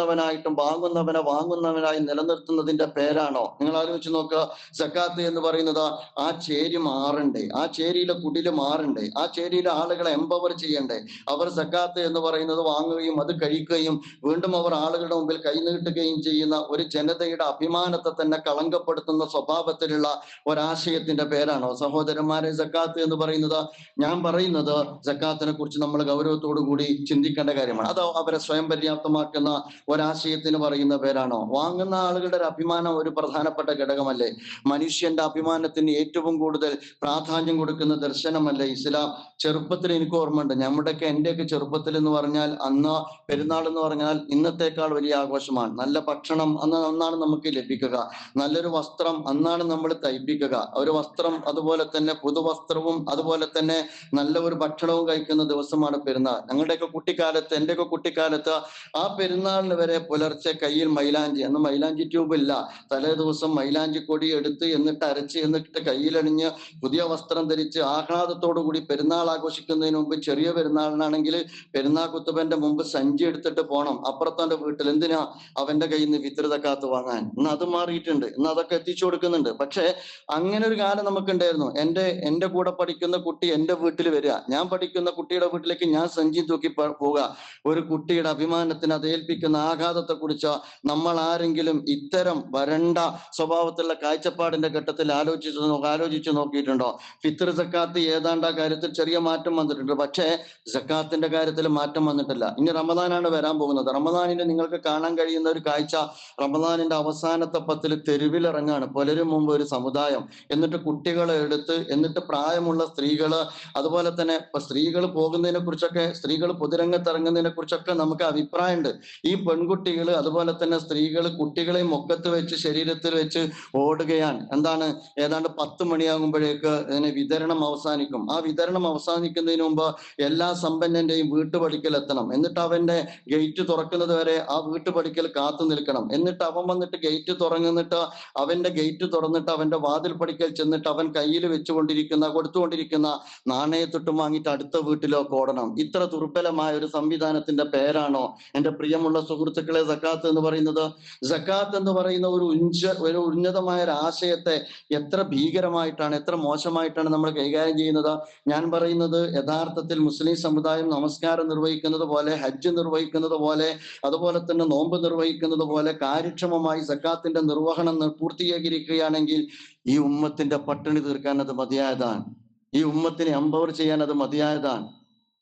കൊടുക്കുന്നവനായിട്ടും വാങ്ങുന്നവനെ വാങ്ങുന്നവനായി നിലനിർത്തുന്നതിന്റെ പേരാണോ? നിങ്ങൾ ആലോചിച്ച് നോക്കുക. സക്കാത്ത് എന്ന് പറയുന്നത് ആ ചേരി മാറണ്ടേ ആ ചേരിയിലെ കുടിൽ മാറണ്ടേ ആ ചേരിയിലെ ആളുകളെ എംപവർ ചെയ്യണ്ടേ. അവർ സക്കാത്ത് എന്ന് പറയുന്നത് വാങ്ങുകയും അത് കഴിക്കുകയും വീണ്ടും അവർ ആളുകളുടെ മുമ്പിൽ കൈനീട്ടുകയും ചെയ്യുന്ന ഒരു ജനതയുടെ അഭിമാനത്തെ തന്നെ കളങ്കപ്പെടുത്തുന്ന സ്വഭാവത്തിലുള്ള ഒരാശയത്തിന്റെ പേരാണോ? സഹോദരന്മാരെ സക്കാത്ത് എന്ന് പറയുന്നത് ഞാൻ പറയുന്നത് സക്കാത്തിനെ കുറിച്ച് നമ്മൾ ഗൗരവത്തോടു കൂടി ചിന്തിക്കേണ്ട കാര്യമാണ്. അതോ അവരെ സ്വയം പര്യാപ്തമാക്കുന്ന ഒരാശയത്തിന് പറയുന്ന പേരാണോ? വാങ്ങുന്ന ആളുകളുടെ ഒരു അഭിമാനം ഒരു പ്രധാനപ്പെട്ട ഘടകമല്ലേ? മനുഷ്യന്റെ അഭിമാനത്തിന് ഏറ്റവും കൂടുതൽ പ്രാധാന്യം കൊടുക്കുന്ന ദർശനമല്ലേ ഇസ്ലാം? ചെറുപ്പത്തിൽ എനിക്ക് ഓർമ്മയുണ്ട്. നമ്മുടെയൊക്കെ എന്റെയൊക്കെ ചെറുപ്പത്തിൽ എന്ന് പറഞ്ഞാൽ അന്ന് പെരുന്നാൾ എന്ന് പറഞ്ഞാൽ ഇന്നത്തേക്കാൾ വലിയ ആഘോഷമാണ്. നല്ല ഭക്ഷണം അന്ന് അന്നാണ് നമുക്ക് ലഭിക്കുക. നല്ലൊരു വസ്ത്രം അന്നാണ് നമ്മൾ തയ്പ്പിക്കുക. ഒരു വസ്ത്രം അതുപോലെ തന്നെ പുതുവസ്ത്രവും അതുപോലെ തന്നെ നല്ല ഒരു ഭക്ഷണവും കഴിക്കുന്ന ദിവസമാണ് പെരുന്നാൾ. ഞങ്ങളുടെയൊക്കെ കുട്ടിക്കാലത്ത് എന്റെയൊക്കെ കുട്ടിക്കാലത്ത് ആ പെരുന്നാളിന് വരെ പുലർച്ചെ കയ്യിൽ മൈലാഞ്ചി. അന്ന് മൈലാഞ്ചി ട്യൂബ് ഇല്ല. തലേ ദിവസം മൈലാഞ്ചി കൊടി എടുത്ത് എന്നിട്ട് അരച്ച് എന്നിട്ട് കയ്യിലണിഞ്ഞ് പുതിയ വസ്ത്രം ധരിച്ച് ആഹ്ലാദത്തോടു കൂടി പെരുന്നാൾ ആഘോഷിക്കുന്നതിന് മുമ്പ് ചെറിയ പെരുന്നാളിനാണെങ്കിൽ പെരുന്നാൾ കുത്തുബന്റെ മുമ്പ് സഞ്ചി എടുത്തിട്ട് പോണം. അപ്പുറത്തവന്റെ വീട്ടിൽ. എന്തിനാ? അവന്റെ കയ്യിൽ നിന്ന് വിതൃതക്കാത്ത് വാങ്ങാൻ. ഇന്ന് അത് മാറിയിട്ടുണ്ട്. ഇന്ന് അതൊക്കെ എത്തിച്ചു കൊടുക്കുന്നുണ്ട്. പക്ഷെ അങ്ങനെ ഒരു കാലം നമുക്കുണ്ടായിരുന്നു. എന്റെ എന്റെ കൂടെ പഠിക്കുന്ന കുട്ടി എന്റെ വീട്ടിൽ വരിക. ഞാൻ പഠിക്കുന്ന കുട്ടിയുടെ വീട്ടിലേക്ക് ഞാൻ സഞ്ചി തൂക്കി പോവുക. ഒരു കുട്ടിയുടെ അഭിമാനത്തിന് അത് ഏൽപ്പിക്കുന്ന ആഘാതത്തെ കുറിച്ച് നമ്മൾ ആരെങ്കിലും ഇത്തരം വരണ്ട സ്വഭാവത്തിലുള്ള കാഴ്ചപ്പാടിന്റെ ഘട്ടത്തിൽ ആലോചിച്ചു നോക്കി ആലോചിച്ചു നോക്കിയിട്ടുണ്ടോ? ഫിത്തർ സക്കാത്ത് ഏതാണ്ട് ആ കാര്യത്തിൽ ചെറിയ മാറ്റം വന്നിട്ടുണ്ട്. പക്ഷേ സക്കാത്തിന്റെ കാര്യത്തിൽ മാറ്റം വന്നിട്ടില്ല. ഇനി റമദാനാണ് വരാൻ പോകുന്നത്. റമദാനിന് നിങ്ങൾക്ക് കാണാൻ കഴിയുന്ന ഒരു കാഴ്ച റമദാനിന്റെ അവസാനത്തെ പത്തിൽ തെരുവിലിറങ്ങാണ്. പലരും മുമ്പ് ഒരു സമുദായം. എന്നിട്ട് കുട്ടികളെ എടുത്ത് എന്നിട്ട് പ്രായമുള്ള സ്ത്രീകൾ അതുപോലെ തന്നെ സ്ത്രീകൾ പോകുന്നതിനെ കുറിച്ചൊക്കെ സ്ത്രീകൾ പൊതുരംഗത്ത് ഇറങ്ങുന്നതിനെ കുറിച്ചൊക്കെ നമുക്ക് അഭിപ്രായമുണ്ട്. ഈ പെൺകുട്ടികൾ അതുപോലെ തന്നെ സ്ത്രീകൾ കുട്ടികളെ മൊക്കത്ത് വെച്ച് ശരീരത്തിൽ വെച്ച് ഓടുകയാണ്. എന്താണ്? ഏതാണ്ട് പത്ത് മണിയാകുമ്പോഴേക്ക് ഇതിന് വിതരണം അവസാനിക്കും. ആ വിതരണം അവസാനിക്കുന്നതിന് മുമ്പ് എല്ലാ സമ്പന്നന്റെയും വീട്ടുപടിക്കൽ എത്തണം എന്നിട്ട് അവന്റെ ഗേറ്റ് തുറക്കുന്നത് വരെ ആ വീട്ടുപടിക്കൽ കാത്തു നിൽക്കണം. എന്നിട്ട് അവൻ വന്നിട്ട് ഗേറ്റ് തുറങ്ങുന്നിട്ട് അവന്റെ ഗേറ്റ് തുറന്നിട്ട് അവന്റെ വാതിൽ പടിക്കൽ ചെന്നിട്ട് അവൻ കയ്യിൽ വെച്ചുകൊണ്ടിരിക്കുന്ന കൊടുത്തുകൊണ്ടിരിക്കുന്ന നാണയത്തൊട്ടും വാങ്ങിയിട്ട് അടുത്ത വീട്ടിലോ ഓടണം. ഇത്ര ദുർബലമായ ഒരു സംവിധാനത്തിന്റെ പേരാണോ? എന്റെ പ്രിയമുള്ള സുഹൃത്തുക്കളെ സക്കാത്ത് എന്ന് പറയുന്നത്. സക്കാത്ത് എന്ന് പറയുന്ന ഒരു ഉഞ്ച ഒരു ഉന്നതമായ ഒരു ആശയത്തെ എത്ര ഭീകരമായിട്ടാണ് എത്ര മോശമായിട്ടാണ് നമ്മൾ കൈകാര്യം ചെയ്യുന്നത്? ഞാൻ പറയുന്നത് യഥാർത്ഥത്തിൽ മുസ്ലിം സമുദായം നമസ്കാരം നിർവഹിക്കുന്നത് പോലെ ഹജ്ജ് നിർവഹിക്കുന്നത് പോലെ അതുപോലെ തന്നെ നോമ്പ് നിർവഹിക്കുന്നത് പോലെ കാര്യക്ഷമമായി സക്കാത്തിന്റെ നിർവഹണം പൂർത്തീകരിക്കുകയാണെങ്കിൽ ഈ ഉമ്മത്തിന്റെ പട്ടിണി തീർക്കാൻ അത് മതിയായതാണ്. ഈ ഉമ്മത്തിനെ എംപവർ ചെയ്യാൻ അത് മതിയായതാണ്.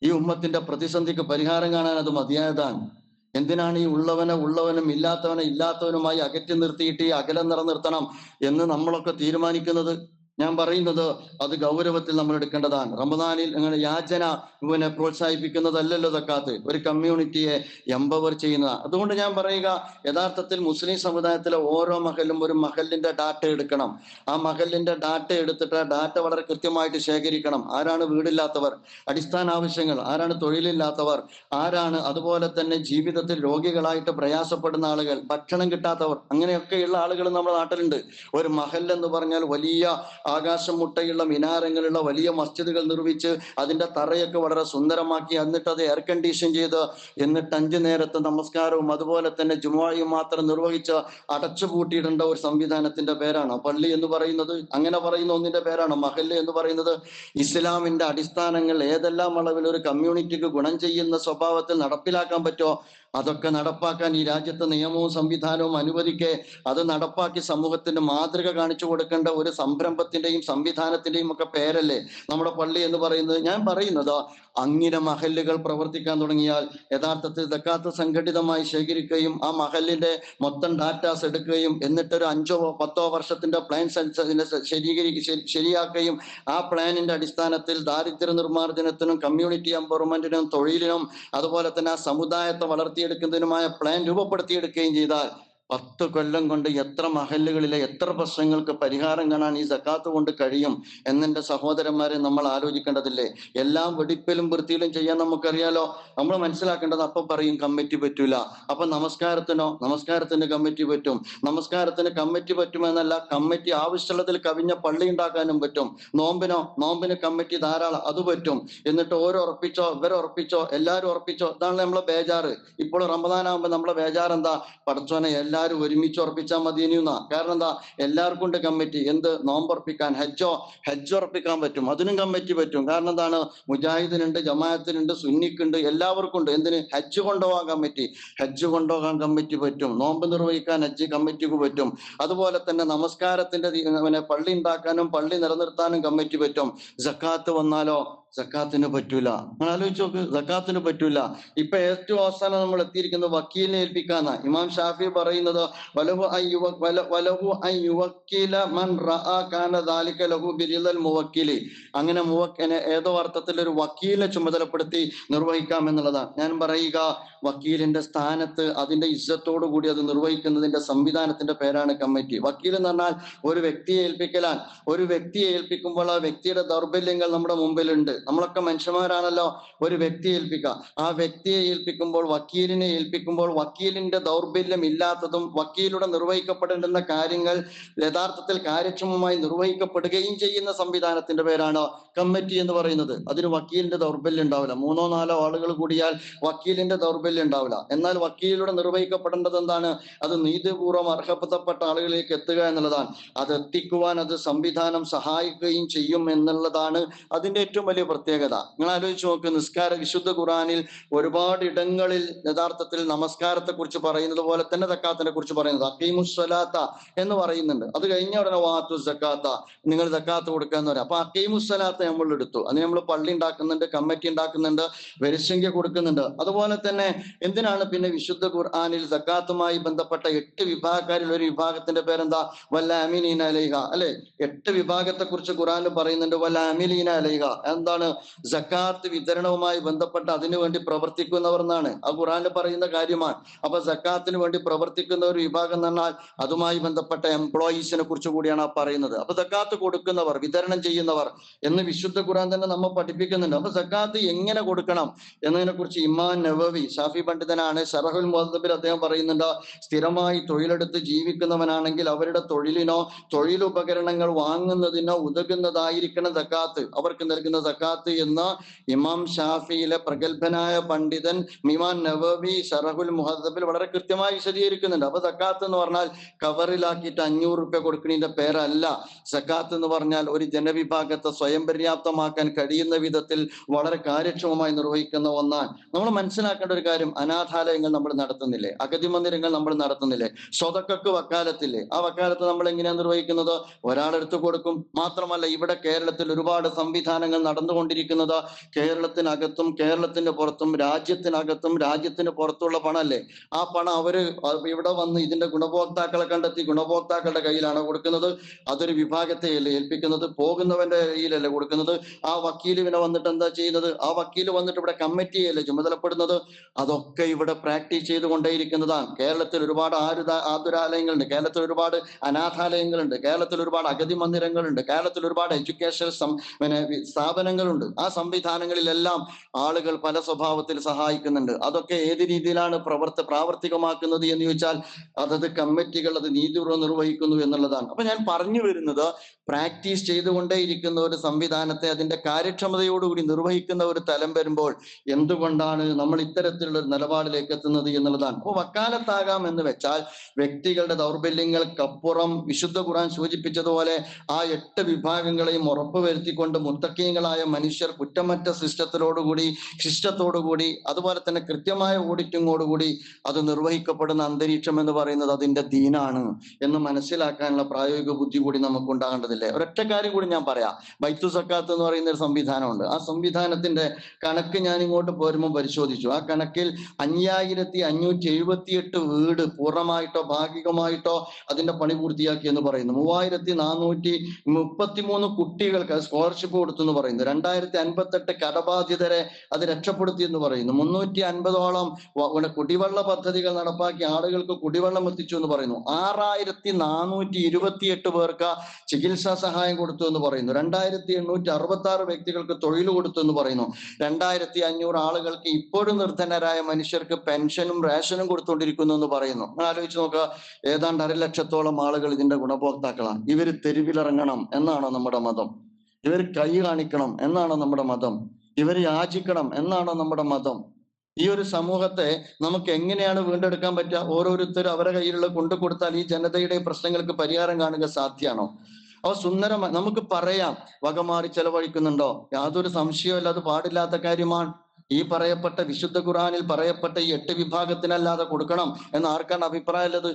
ഈ ഉമ്മത്തിന്റെ പ്രതിസന്ധിക്ക് പരിഹാരം കാണാൻ അത് മതിയായതാണ്. എന്തിനാണ് ഈ ഉള്ളവനെ ഉള്ളവനും ഇല്ലാത്തവനെ ഇല്ലാത്തവനുമായി അകറ്റി നിർത്തിയിട്ട് ഈ അകലം നിലനിർത്തണം എന്ന് നമ്മളൊക്കെ തീരുമാനിക്കുന്നത്? ഞാൻ പറയുന്നത് അത് ഗൗരവത്തിൽ നമ്മൾ എടുക്കേണ്ടതാണ്. റമദാനിൽ അങ്ങനെ യാചന ഇവനെ പ്രോത്സാഹിപ്പിക്കുന്നതല്ലല്ലോ തക്കാത്ത് ഒരു കമ്മ്യൂണിറ്റിയെ എംപവർ ചെയ്യുന്ന അതുകൊണ്ട് ഞാൻ പറയുക യഥാർത്ഥത്തിൽ മുസ്ലിം സമുദായത്തിലെ ഓരോ മഹലും ഒരു മഹലിന്റെ ഡാറ്റ എടുക്കണം. ആ മഹലിന്റെ ഡാറ്റ എടുത്തിട്ട് ആ ഡാറ്റ വളരെ കൃത്യമായിട്ട് ശേഖരിക്കണം. ആരാണ് വീടില്ലാത്തവർ? അടിസ്ഥാന ആവശ്യങ്ങൾ. ആരാണ് തൊഴിലില്ലാത്തവർ? ആരാണ് അതുപോലെ തന്നെ ജീവിതത്തിൽ രോഗികളായിട്ട് പ്രയാസപ്പെടുന്ന ആളുകൾ? ഭക്ഷണം കിട്ടാത്തവർ? അങ്ങനെയൊക്കെയുള്ള ആളുകൾ നമ്മുടെ നാട്ടിലുണ്ട്. ഒരു മഹൽ എന്ന് പറഞ്ഞാൽ വലിയ ആകാശം മുട്ടയുള്ള മിനാരങ്ങളുള്ള വലിയ മസ്ജിദുകൾ നിർമ്മിച്ച് അതിന്റെ തറയൊക്കെ വളരെ സുന്ദരമാക്കി എന്നിട്ട് അത് എയർ കണ്ടീഷൻ ചെയ്ത് എന്നിട്ട് അഞ്ചു നേരത്തെ നമസ്കാരവും അതുപോലെ തന്നെ ജുമായും മാത്രം നിർവഹിച്ച് അടച്ചുപൂട്ടിയിടേണ്ട ഒരു സംവിധാനത്തിന്റെ പേരാണ്. പള്ളി എന്ന് പറയുന്നത് അങ്ങനെ പറയുന്ന ഒന്നിന്റെ പേരാണ്. മഹല്ല് എന്ന് പറയുന്നത് ഇസ്ലാമിന്റെ അടിസ്ഥാനങ്ങൾ ഏതെല്ലാം അളവിൽ ഒരു കമ്മ്യൂണിറ്റിക്ക് ഗുണം ചെയ്യുന്ന സ്വഭാവത്തിൽ നടപ്പിലാക്കാൻ പറ്റുമോ? അതൊക്കെ നടപ്പാക്കാൻ ഈ രാജ്യത്തെ നിയമവും സംവിധാനവും അനുവദിക്കെ അത് നടപ്പാക്കി സമൂഹത്തിന്റെ മാതൃക കാണിച്ചു കൊടുക്കേണ്ട ഒരു സംരംഭത്തിന്റെയും സംവിധാനത്തിന്റെയും ഒക്കെ പേരല്ലേ നമ്മുടെ പള്ളി എന്ന് പറയുന്നത്. ഞാൻ പറയുന്നത് അങ്ങനെ മഹല്ലുകൾ പ്രവർത്തിക്കാൻ തുടങ്ങിയാൽ യഥാർത്ഥത്തിൽ ദക്കാത്ത് സംഘടിതമായി ശേഖരിക്കുകയും ആ മഹലിന്റെ മൊത്തം ഡാറ്റാസ് എടുക്കുകയും എന്നിട്ടൊരു അഞ്ചോ പത്തോ വർഷത്തിന്റെ പ്ലാൻ ശരീകരി ശരി- ശരിയാക്കുകയും ആ പ്ലാനിന്റെ അടിസ്ഥാനത്തിൽ ദാരിദ്ര്യ നിർമ്മാർജനത്തിനും കമ്മ്യൂണിറ്റി എംപവർമെന്റിനും തൊഴിലിനും അതുപോലെ തന്നെ ആ സമുദായത്തെ വളർത്തിയെടുക്കുന്നതിനുമായ പ്ലാൻ രൂപപ്പെടുത്തിയെടുക്കുകയും ചെയ്താൽ പത്ത് കൊല്ലം കൊണ്ട് എത്ര മഹല്ലുകളിലെ എത്ര പ്രശ്നങ്ങൾക്ക് പരിഹാരം കാണാൻ ഈ സക്കാത്ത് കൊണ്ട് കഴിയും എന്നെന്റെ സഹോദരന്മാരെ നമ്മൾ ആലോചിക്കേണ്ടതില്ലേ? എല്ലാം വെടിപ്പിലും വൃത്തിയിലും ചെയ്യാൻ നമുക്കറിയാലോ. നമ്മൾ മനസ്സിലാക്കേണ്ടത് അപ്പൊ പറയും കമ്മിറ്റി പറ്റൂല. അപ്പൊ നമസ്കാരത്തിനോ നമസ്കാരത്തിന് കമ്മിറ്റി പറ്റും. നമസ്കാരത്തിന് കമ്മിറ്റി പറ്റുമെന്നല്ല കമ്മിറ്റി ആവശ്യമുള്ളതിൽ കവിഞ്ഞ പള്ളി ഉണ്ടാക്കാനും പറ്റും. നോമ്പിനോ നോമ്പിന് കമ്മിറ്റി ധാരാളം അത് പറ്റും. എന്നിട്ട് ഓരോ ഉറപ്പിച്ചോ ഇവരെ ഉറപ്പിച്ചോ എല്ലാവരും ഉറപ്പിച്ചോ ഇതാണ് നമ്മളെ ബേജാറ്. ഇപ്പോൾ റമദാനാകുമ്പോ നമ്മളെ ബേജാർ എന്താ പടച്ചോനെ എല്ലാവരും ഒരുമിച്ച് ഉറപ്പിച്ചാൽ മതി എന്നാ? കാരണം എന്താ? എല്ലാവർക്കും ഉണ്ട് കമ്മിറ്റി. എന്ത്? നോമ്പുറപ്പിക്കാൻ. ഹജ്ജോ? ഹജ്ജ് ഉറപ്പിക്കാൻ പറ്റും. അതിനും കമ്മിറ്റി പറ്റും. കാരണം എന്താണ്? മുജാഹിദിനുണ്ട് ജമാഅത്തിനുണ്ട് സുന്നിക്കുണ്ട് എല്ലാവർക്കും ഉണ്ട്. എന്തിന്? ഹജ്ജ് കൊണ്ടുപോകാൻ കമ്മിറ്റി. ഹജ്ജ് കൊണ്ടുപോകാൻ കമ്മിറ്റി പറ്റും. നോമ്പ് നിർവഹിക്കാൻ ഹജ്ജ് കമ്മിറ്റിക്ക് പറ്റും. അതുപോലെ തന്നെ നമസ്കാരത്തിന്റെ പിന്നെ പള്ളി ഉണ്ടാക്കാനും പള്ളി നിലനിർത്താനും കമ്മിറ്റി പറ്റും. ജക്കാത്ത് വന്നാലോ? സക്കാത്തിന് പറ്റൂല. നിങ്ങൾ ആലോചിച്ച് നോക്ക് സക്കാത്തിന് പറ്റൂല. ഇപ്പൊ ഏറ്റവും അവസാനം നമ്മൾ എത്തിയിരിക്കുന്നത് വക്കീലിനെ ഏൽപ്പിക്കാന്ന ഇമാം ഷാഫി പറയുന്നത് വലഹു വലഹു മൻ ലഹു മുവക്കിലി. അങ്ങനെ മുവക്കിനെ ഏതോ അർത്ഥത്തിൽ ഒരു വക്കീലിനെ ചുമതലപ്പെടുത്തി നിർവഹിക്കാം എന്നുള്ളതാണ് ഞാൻ പറയുക വക്കീലിന്റെ സ്ഥാനത്ത് അതിന്റെ ഇജ്ജത്തോടു കൂടി അത് നിർവഹിക്കുന്നതിന്റെ സംവിധാനത്തിന്റെ പേരാണ് കമ്മിറ്റി. വക്കീൽ എന്ന് പറഞ്ഞാൽ ഒരു വ്യക്തിയെ ഏൽപ്പിക്കലാണ്. ഒരു വ്യക്തിയെ ഏൽപ്പിക്കുമ്പോൾ ആ വ്യക്തിയുടെ ദൗർബല്യങ്ങൾ നമ്മുടെ മുമ്പിലുണ്ട്. നമ്മളൊക്കെ മനുഷ്യന്മാരാണല്ലോ. ഒരു വ്യക്തിയെ ഏൽപ്പിക്കുക. ആ വ്യക്തിയെ ഏൽപ്പിക്കുമ്പോൾ വക്കീലിനെ ഏൽപ്പിക്കുമ്പോൾ വക്കീലിന്റെ ദൗർബല്യം ഇല്ലാത്തതും വക്കീലൂടെ നിർവഹിക്കപ്പെടേണ്ടുന്ന കാര്യങ്ങൾ യഥാർത്ഥത്തിൽ കാര്യക്ഷമമായി നിർവഹിക്കപ്പെടുകയും ചെയ്യുന്ന സംവിധാനത്തിന്റെ പേരാണ് കമ്മിറ്റി എന്ന് പറയുന്നത്. അതിന് വക്കീലിന്റെ ദൗർബല്യം ഉണ്ടാവില്ല. മൂന്നോ നാലോ ആളുകൾ കൂടിയാൽ വക്കീലിന്റെ ദൗർബല്യം ഉണ്ടാവില്ല. എന്നാൽ വക്കീലിലൂടെ നിർവഹിക്കപ്പെടേണ്ടത് എന്താണ്? അത് നീതിപൂർവം അർഹപ്പെട്ട ആളുകളിലേക്ക് എത്തുക എന്നുള്ളതാണ്. അത് എത്തിക്കുവാൻ അത് സംവിധാനം സഹായിക്കുകയും ചെയ്യും എന്നുള്ളതാണ് അതിന്റെ ഏറ്റവും വലിയ പ്രത്യേകത. നിങ്ങൾ ആലോചിച്ച് നോക്ക് നിസ്കാര വിശുദ്ധ ഖുറാനിൽ ഒരുപാട് ഇടങ്ങളിൽ യഥാർത്ഥത്തിൽ നമസ്കാരത്തെ കുറിച്ച് പറയുന്നത് പോലെ തന്നെ തക്കാത്തിനെ കുറിച്ച് പറയുന്നത് അക്കീമുസ്വലാത്ത എന്ന് പറയുന്നുണ്ട്. അത് കഴിഞ്ഞ ഉടനെ വാത്തു സക്കാത്ത. നിങ്ങൾ സക്കാത്ത് കൊടുക്കാന്ന് പറയാം. അപ്പൊ അക്കീമുസ്വലാത്ത നമ്മൾ എടുത്തു. അത് നമ്മൾ പള്ളി ഉണ്ടാക്കുന്നുണ്ട് കമ്മിറ്റി ഉണ്ടാക്കുന്നുണ്ട് വരിസംഖ്യ കൊടുക്കുന്നുണ്ട്. അതുപോലെ തന്നെ എന്തിനാണ് പിന്നെ വിശുദ്ധ ഖുർആാനിൽ സക്കാത്തുമായി ബന്ധപ്പെട്ട എട്ട് വിഭാഗക്കാരിൽ ഒരു വിഭാഗത്തിന്റെ പേരെന്താ? വല്ല അമീനീന അലൈഹ. അല്ലെ? എട്ട് വിഭാഗത്തെ കുറിച്ച് ഖുർആാനിൽ പറയുന്നുണ്ട് വല്ല അമീലീന അലൈഹ. എന്താണ് സക്കാത്ത് വിതരണവുമായി ബന്ധപ്പെട്ട് അതിനുവേണ്ടി പ്രവർത്തിക്കുന്നവർ എന്നാണ്. ആ ഖുർആാനിൽ പറയുന്ന കാര്യമാണ്. അപ്പൊ ജക്കാത്തിന് വേണ്ടി പ്രവർത്തിക്കുന്ന ഒരു വിഭാഗം എന്ന് പറഞ്ഞാൽ അതുമായി ബന്ധപ്പെട്ട എംപ്ലോയീസിനെ കുറിച്ച് കൂടിയാണ് ആ പറയുന്നത്. അപ്പൊ ജക്കാത്ത് കൊടുക്കുന്നവർ വിതരണം ചെയ്യുന്നവർ എന്ന് വിശുദ്ധ ഖുറാൻ തന്നെ നമ്മൾ പഠിപ്പിക്കുന്നുണ്ട്. അപ്പൊ ജക്കാത്ത് എങ്ങനെ കൊടുക്കണം എന്നതിനെ കുറിച്ച് ഇമാൻ നവവി ഷാഫി പണ്ഡിതനാണ് ഷറഹുൽ മുഹദ്ബിൽ അദ്ദേഹം പറയുന്നുണ്ട് സ്ഥിരമായി തൊഴിലെടുത്ത് ജീവിക്കുന്നവനാണെങ്കിൽ അവരുടെ തൊഴിലിനോ തൊഴിലുപകരണങ്ങൾ വാങ്ങുന്നതിനോ ഉതകുന്നതായിരിക്കണം ജക്കാത്ത് അവർക്ക് നൽകുന്ന സക്കാത്ത് എന്ന് ഇമാം ഷാഫിയിലെ പ്രഗത്ഭനായ പണ്ഡിതൻ മിമാൻ നവബി ഷറഹുൽ മുഹദ്ബിൽ വളരെ കൃത്യമായി വിശദീകരിക്കുന്നുണ്ട്. അപ്പൊ സക്കാത്ത് എന്ന് പറഞ്ഞാൽ കവറിലാക്കിയിട്ട് അഞ്ഞൂറ് റുപ്യ കൊടുക്കുന്നതിന്റെ പേരല്ല. സക്കാത്ത് എന്ന് പറഞ്ഞാൽ ഒരു ജനവിഭാഗത്തെ സ്വയം പര്യാപ്തമാക്കാൻ കഴിയുന്ന വിധത്തിൽ വളരെ കാര്യക്ഷമമായി നിർവഹിക്കുന്ന ഒന്നാണ്. നമ്മൾ മനസ്സിലാക്കേണ്ട ഒരു കാര്യം അനാഥാലയങ്ങൾ നമ്മൾ നടത്തുന്നില്ലേ? അഗതി മന്ദിരങ്ങൾ നമ്മൾ നടത്തുന്നില്ലേ? സ്വതക്കക്ക് വക്കാലത്തില്ലേ? ആ വക്കാലത്ത് നമ്മൾ എങ്ങനെയാണ് നിർവഹിക്കുന്നത്? ഒരാളെടുത്ത് കൊടുക്കും. മാത്രമല്ല ഇവിടെ കേരളത്തിൽ ഒരുപാട് സംവിധാനങ്ങൾ നടന്നുകൊണ്ടിരിക്കുന്നത് കേരളത്തിനകത്തും കേരളത്തിന്റെ പുറത്തും രാജ്യത്തിനകത്തും രാജ്യത്തിന് പുറത്തുള്ള പണമല്ലേ? ആ പണം അവർ ഇവിടെ വന്ന് ഇതിന്റെ ഗുണഭോക്താക്കളെ കണ്ടെത്തി ഗുണഭോക്താക്കളുടെ കയ്യിലാണ് കൊടുക്കുന്നത്. അതൊരു വിഭാഗത്തെ അല്ലേ ഏൽപ്പിക്കുന്നത്? പോകുന്നവന്റെ കയ്യിലല്ലേ കൊടുക്കുന്നത്? ആ വക്കീൽ പിന്നെ വന്നിട്ട് എന്താ ചെയ്യുന്നത്? ആ വക്കീൽ വന്നിട്ട് ഇവിടെ കമ്മിറ്റിയല്ലേ ചുമതലപ്പെടുന്നത്? അതൊക്കെ ഇവിടെ പ്രാക്ടീസ് ചെയ്തുകൊണ്ടേയിരിക്കുന്നതാണ്. കേരളത്തിൽ ഒരുപാട് ആരുത ആതുരാലയങ്ങളുണ്ട്. കേരളത്തിൽ ഒരുപാട് അനാഥാലയങ്ങളുണ്ട്. കേരളത്തിൽ ഒരുപാട് അഗതി മന്ദിരങ്ങളുണ്ട്. കേരളത്തിൽ ഒരുപാട് എഡ്യൂക്കേഷൻ സ്ഥാപനങ്ങൾ സ്ഥാപനങ്ങളുണ്ട് ആ സംവിധാനങ്ങളിലെല്ലാം ആളുകൾ പല സ്വഭാവത്തിൽ സഹായിക്കുന്നുണ്ട്. അതൊക്കെ ഏത് രീതിയിലാണ് പ്രവർത്തി പ്രാവർത്തികമാക്കുന്നത് എന്ന് ചോദിച്ചാൽ അതത് കമ്മിറ്റികൾ അത് നീതിപൂർവം നിർവഹിക്കുന്നു എന്നുള്ളതാണ്. അപ്പൊ ഞാൻ പറഞ്ഞു വരുന്നത് പ്രാക്ടീസ് ചെയ്തുകൊണ്ടേയിരിക്കുന്ന ഒരു സംവിധാനത്തെ അതിന്റെ കാര്യക്ഷമതയോടുകൂടി നിർവഹിക്കുന്ന ഒരു തലം വരുമ്പോൾ എന്തുകൊണ്ടാണ് നമ്മൾ ഇത്തരത്തിലുള്ള ഒരു നിലപാടിലേക്ക് എത്തുന്നത് എന്നുള്ളതാണ്. അപ്പോൾ വക്കാലത്താകാം എന്ന് വെച്ചാൽ വ്യക്തികളുടെ ദൗർബല്യങ്ങൾക്കപ്പുറം വിശുദ്ധ ഖുറാൻ സൂചിപ്പിച്ചതുപോലെ ആ എട്ട് വിഭാഗങ്ങളെയും ഉറപ്പുവരുത്തിക്കൊണ്ട് മുത്തക്കീങ്ങളായ മനുഷ്യർ കുറ്റമറ്റ സിസ്റ്റത്തിലോടുകൂടി ശിഷ്ടത്തോടുകൂടി അതുപോലെ തന്നെ കൃത്യമായ ഓഡിറ്റിങ്ങോടുകൂടി അത് നിർവഹിക്കപ്പെടുന്ന അന്തരീക്ഷം എന്ന് പറയുന്നത് അതിന്റെ ദീനാണ് എന്ന് മനസ്സിലാക്കാനുള്ള പ്രായോഗിക ബുദ്ധി കൂടി നമുക്ക് ഉണ്ടാകേണ്ടതില്ലേ ഒരൊറ്റ കാര്യം കൂടി ഞാൻ പറയാം. ബൈത്തു സക്കാത്ത് എന്ന് പറയുന്ന ഒരു സംവിധാനമുണ്ട്. ആ സംവിധാനത്തിന്റെ കണക്ക് ഞാൻ ഇങ്ങോട്ട് പോരുമ്പോൾ പരിശോധിച്ചു. ആ കണക്കിൽ അഞ്ചായിരത്തി അഞ്ഞൂറ്റി എഴുപത്തിയെട്ട് വീട് പൂർണമായിട്ടോ ഭാഗികമായിട്ടോ അതിന്റെ പണി പൂർത്തിയാക്കി എന്ന് പറയുന്നു. മൂവായിരത്തി നാനൂറ്റി മുപ്പത്തിമൂന്ന് കുട്ടികൾക്ക് സ്കോളർഷിപ്പ് കൊടുത്തു എന്ന് പറയുന്നു. രണ്ടായിരത്തി അൻപത്തെട്ട് കടബാധിതരെ അത് രക്ഷപ്പെടുത്തി എന്ന് പറയുന്നു. മുന്നൂറ്റി അൻപതോളം കുടിവെള്ള പദ്ധതികൾ നടപ്പാക്കി ആളുകൾക്ക് കുടിവെള്ളം എത്തിച്ചു എന്ന് പറയുന്നു. ആറായിരത്തി നാനൂറ്റി ഇരുപത്തിയെട്ട് പേർക്ക് ചികിത്സാ സഹായം കൊടുത്തു എന്ന് പറയുന്നു. രണ്ടായിരത്തി എണ്ണൂറ്റി അറുപത്തി ആറ് വ്യക്തികൾക്ക് തൊഴിൽ കൊടുത്തു എന്ന് പറയുന്നു. രണ്ടായിരത്തി അഞ്ഞൂറ് ആളുകൾക്ക് ഇപ്പോഴും നിർധനരായ മനുഷ്യർക്ക് പെൻഷനും റേഷനും കൊടുത്തുകൊണ്ടിരിക്കുന്നു എന്ന് പറയുന്നു. ആലോചിച്ച് നോക്കുക ഏതാണ്ട് അര ലക്ഷത്തോളം ആളുകൾ ഇതിന്റെ ഗുണഭോക്താക്കളാണ്. ഇവർ തെരുവിലിറങ്ങണം എന്നാണ് നമ്മുടെ മതം? ഇവർ കൈ കാണിക്കണം എന്നാണ് നമ്മുടെ മതം? ഇവർ യാചിക്കണം എന്നാണ് നമ്മുടെ മതം? ഈ ഒരു സമൂഹത്തെ നമുക്ക് എങ്ങനെയാണ് വീണ്ടെടുക്കാൻ പറ്റുക? ഓരോരുത്തരും അവരുടെ കയ്യിലുള്ള കൊണ്ടു കൊടുത്താൽ ഈ ജനതയുടെ പ്രശ്നങ്ങൾക്ക് പരിഹാരം കാണുക സാധ്യമാണോ? അവ സുന്ദരമായി നമുക്ക് പറയാം. വകമാറി ചെലവഴിക്കുന്നുണ്ടോ? യാതൊരു സംശയവും അത് പാടില്ലാത്ത കാര്യമാണ്. ഈ പറയപ്പെട്ട വിശുദ്ധ ഖുറാനിൽ പറയപ്പെട്ട ഈ എട്ട് വിഭാഗത്തിനല്ലാതെ കൊടുക്കണം എന്ന് ആർക്കാണ് അഭിപ്രായമുള്ളത്?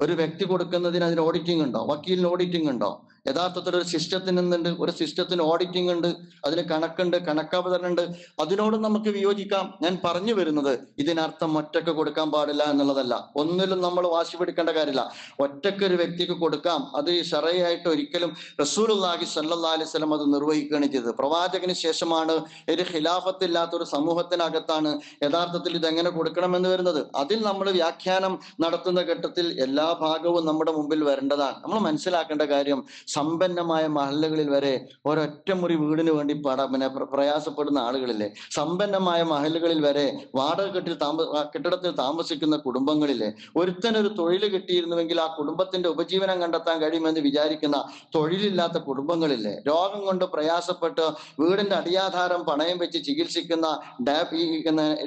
ഒരു വ്യക്തി കൊടുക്കുന്നതിന് അതിന് ഓഡിറ്റിംഗ് ഉണ്ടോ? വക്കീലിന് ഓഡിറ്റിംഗ് ഉണ്ടോ? യഥാർത്ഥത്തിൽ ഒരു സിസ്റ്റത്തിന് എന്തുണ്ട് ഒരു സിസ്റ്റത്തിന് ഓഡിറ്റിംഗ് ഉണ്ട് അതിന് കണക്കുണ്ട് കണക്കവതരണം ഉണ്ട് അതിനോട് നമുക്ക് വിയോജിക്കാം. ഞാൻ പറഞ്ഞു വരുന്നത് ഇതിനർത്ഥം ഒറ്റയ്ക്ക് കൊടുക്കാൻ പാടില്ല എന്നുള്ളതല്ല. ഒന്നിലും നമ്മൾ വാശി പിടിക്കേണ്ട കാര്യമില്ല. ഒറ്റയ്ക്ക് ഒരു വ്യക്തിക്ക് കൊടുക്കാം. അത് ഷറയായിട്ട് ഒരിക്കലും സല്ലല്ലാഹു അലൈഹി വസല്ലം അത് നിർവഹിക്കുകയാണ് ചെയ്തത്. പ്രവാചകന് ശേഷമാണ് ഒരു ഖിലാഫത്തില്ലാത്ത ഒരു സമൂഹത്തിനകത്താണ് യഥാർത്ഥത്തിൽ ഇത് എങ്ങനെ കൊടുക്കണമെന്ന് വരുന്നത്. അതിൽ നമ്മൾ വ്യാഖ്യാനം നടത്തുന്ന ഘട്ടത്തിൽ എല്ലാ ഭാഗവും നമ്മുടെ മുമ്പിൽ വരേണ്ടതാണ്. നമ്മൾ മനസ്സിലാക്കേണ്ട കാര്യം സമ്പന്നമായ മഹലുകളിൽ വരെ ഒരൊറ്റ മുറി വീടിന് വേണ്ടി പട പിന്നെ പ്ര- പ്രയാസപ്പെടുന്ന ആളുകളില്ലേ? സമ്പന്നമായ മഹലുകളിൽ വരെ വാടക കെട്ടിൽ താമ കെട്ടിടത്തിൽ താമസിക്കുന്ന കുടുംബങ്ങളിലെ ഒരുത്തനൊരു തൊഴിൽ കിട്ടിയിരുന്നുവെങ്കിൽ ആ കുടുംബത്തിന്റെ ഉപജീവനം കണ്ടെത്താൻ കഴിയുമെന്ന് വിചാരിക്കുന്ന തൊഴിലില്ലാത്ത കുടുംബങ്ങളില്ലേ? രോഗം കൊണ്ട് പ്രയാസപ്പെട്ട് വീടിന്റെ അടിയാധാരം പണയം വെച്ച് ചികിത്സിക്കുന്ന ഡയ-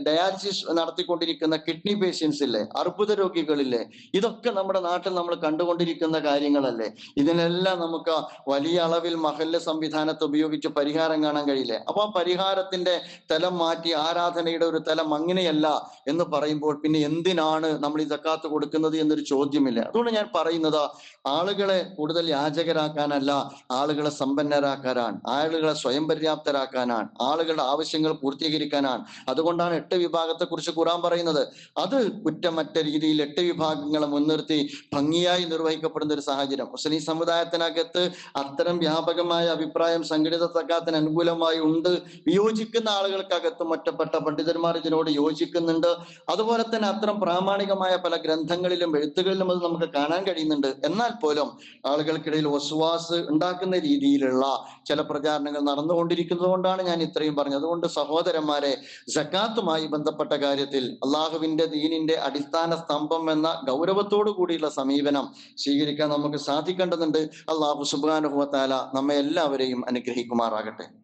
ഡയാലിസിസ് നടത്തിക്കൊണ്ടിരിക്കുന്ന കിഡ്നി പേഷ്യൻസ് ഇല്ലേ അർബുദ രോഗികളില്ലേ? ഇതൊക്കെ നമ്മുടെ നാട്ടിൽ നമ്മൾ കണ്ടുകൊണ്ടിരിക്കുന്ന കാര്യങ്ങളല്ലേ? ഇതിനെല്ലാം നമുക്ക് വലിയ അളവിൽ മഹല്ല് സംവിധാനത്തെ ഉപയോഗിച്ച് പരിഹാരം കാണാൻ കഴിയില്ലേ? അപ്പൊ ആ പരിഹാരത്തിന്റെ തലം മാറ്റി ആരാധനയുടെ ഒരു തലം അങ്ങനെയല്ല എന്ന് പറയുമ്പോൾ പിന്നെ എന്തിനാണ് നമ്മൾ ഈ സക്കാത്ത് കൊടുക്കുന്നത് എന്നൊരു ചോദ്യമില്ല. അതുകൊണ്ട് ഞാൻ പറയുന്നത് ആളുകളെ കൂടുതൽ യാചകരാക്കാനല്ല ആളുകളെ സമ്പന്നരാക്കാനാണ് ആളുകളെ സ്വയം പര്യാപ്തരാക്കാനാണ് ആളുകളുടെ ആവശ്യങ്ങൾ പൂർത്തീകരിക്കാനാണ്. അതുകൊണ്ടാണ് എട്ട് വിഭാഗത്തെ കുറിച്ച് ഖുറാൻ പറയുന്നത്. അത് കുറ്റമറ്റ രീതിയിൽ എട്ട് വിഭാഗങ്ങളെ മുൻനിർത്തി ഭംഗിയായി നിർവഹിക്കപ്പെടുന്ന ഒരു സാഹചര്യം. മുസ്ലിം സമുദായത്തിനകത്ത് അത്തരം വ്യാപകമായ അഭിപ്രായം സംഘടിത സക്കാത്തിന് അനുകൂലമായി ഉണ്ട്. വിയോജിക്കുന്ന ആളുകൾക്കകത്തും ഒറ്റപ്പെട്ട പണ്ഡിതന്മാർ ഇതിനോട് യോജിക്കുന്നുണ്ട്. അതുപോലെ തന്നെ അത്തരം പ്രാമാണികമായ പല ഗ്രന്ഥങ്ങളിലും എഴുത്തുകളിലും അത് നമുക്ക് കാണാൻ കഴിയുന്നുണ്ട്. എന്നാൽ പോലും ആളുകൾക്കിടയിൽ ഒസ്വാസ് ഉണ്ടാക്കുന്ന രീതിയിലുള്ള ചില പ്രചാരണങ്ങൾ നടന്നുകൊണ്ടിരിക്കുന്നത് കൊണ്ടാണ് ഞാൻ ഇത്രയും പറഞ്ഞത്. അതുകൊണ്ട് സഹോദരന്മാരെ സക്കാത്തുമായി ബന്ധപ്പെട്ട കാര്യത്തിൽ അള്ളാഹുവിന്റെ ദീനിന്റെ അടിസ്ഥാന സ്തംഭം എന്ന ഗൗരവത്തോടു കൂടിയുള്ള സമീപനം സ്വീകരിക്കാൻ നമുക്ക് സാധിക്കേണ്ടതുണ്ട്. അള്ളാഹു സുബാനുഭവത്താല നമ്മെ എല്ലാവരെയും അനുഗ്രഹിക്കുമാറാകട്ടെ.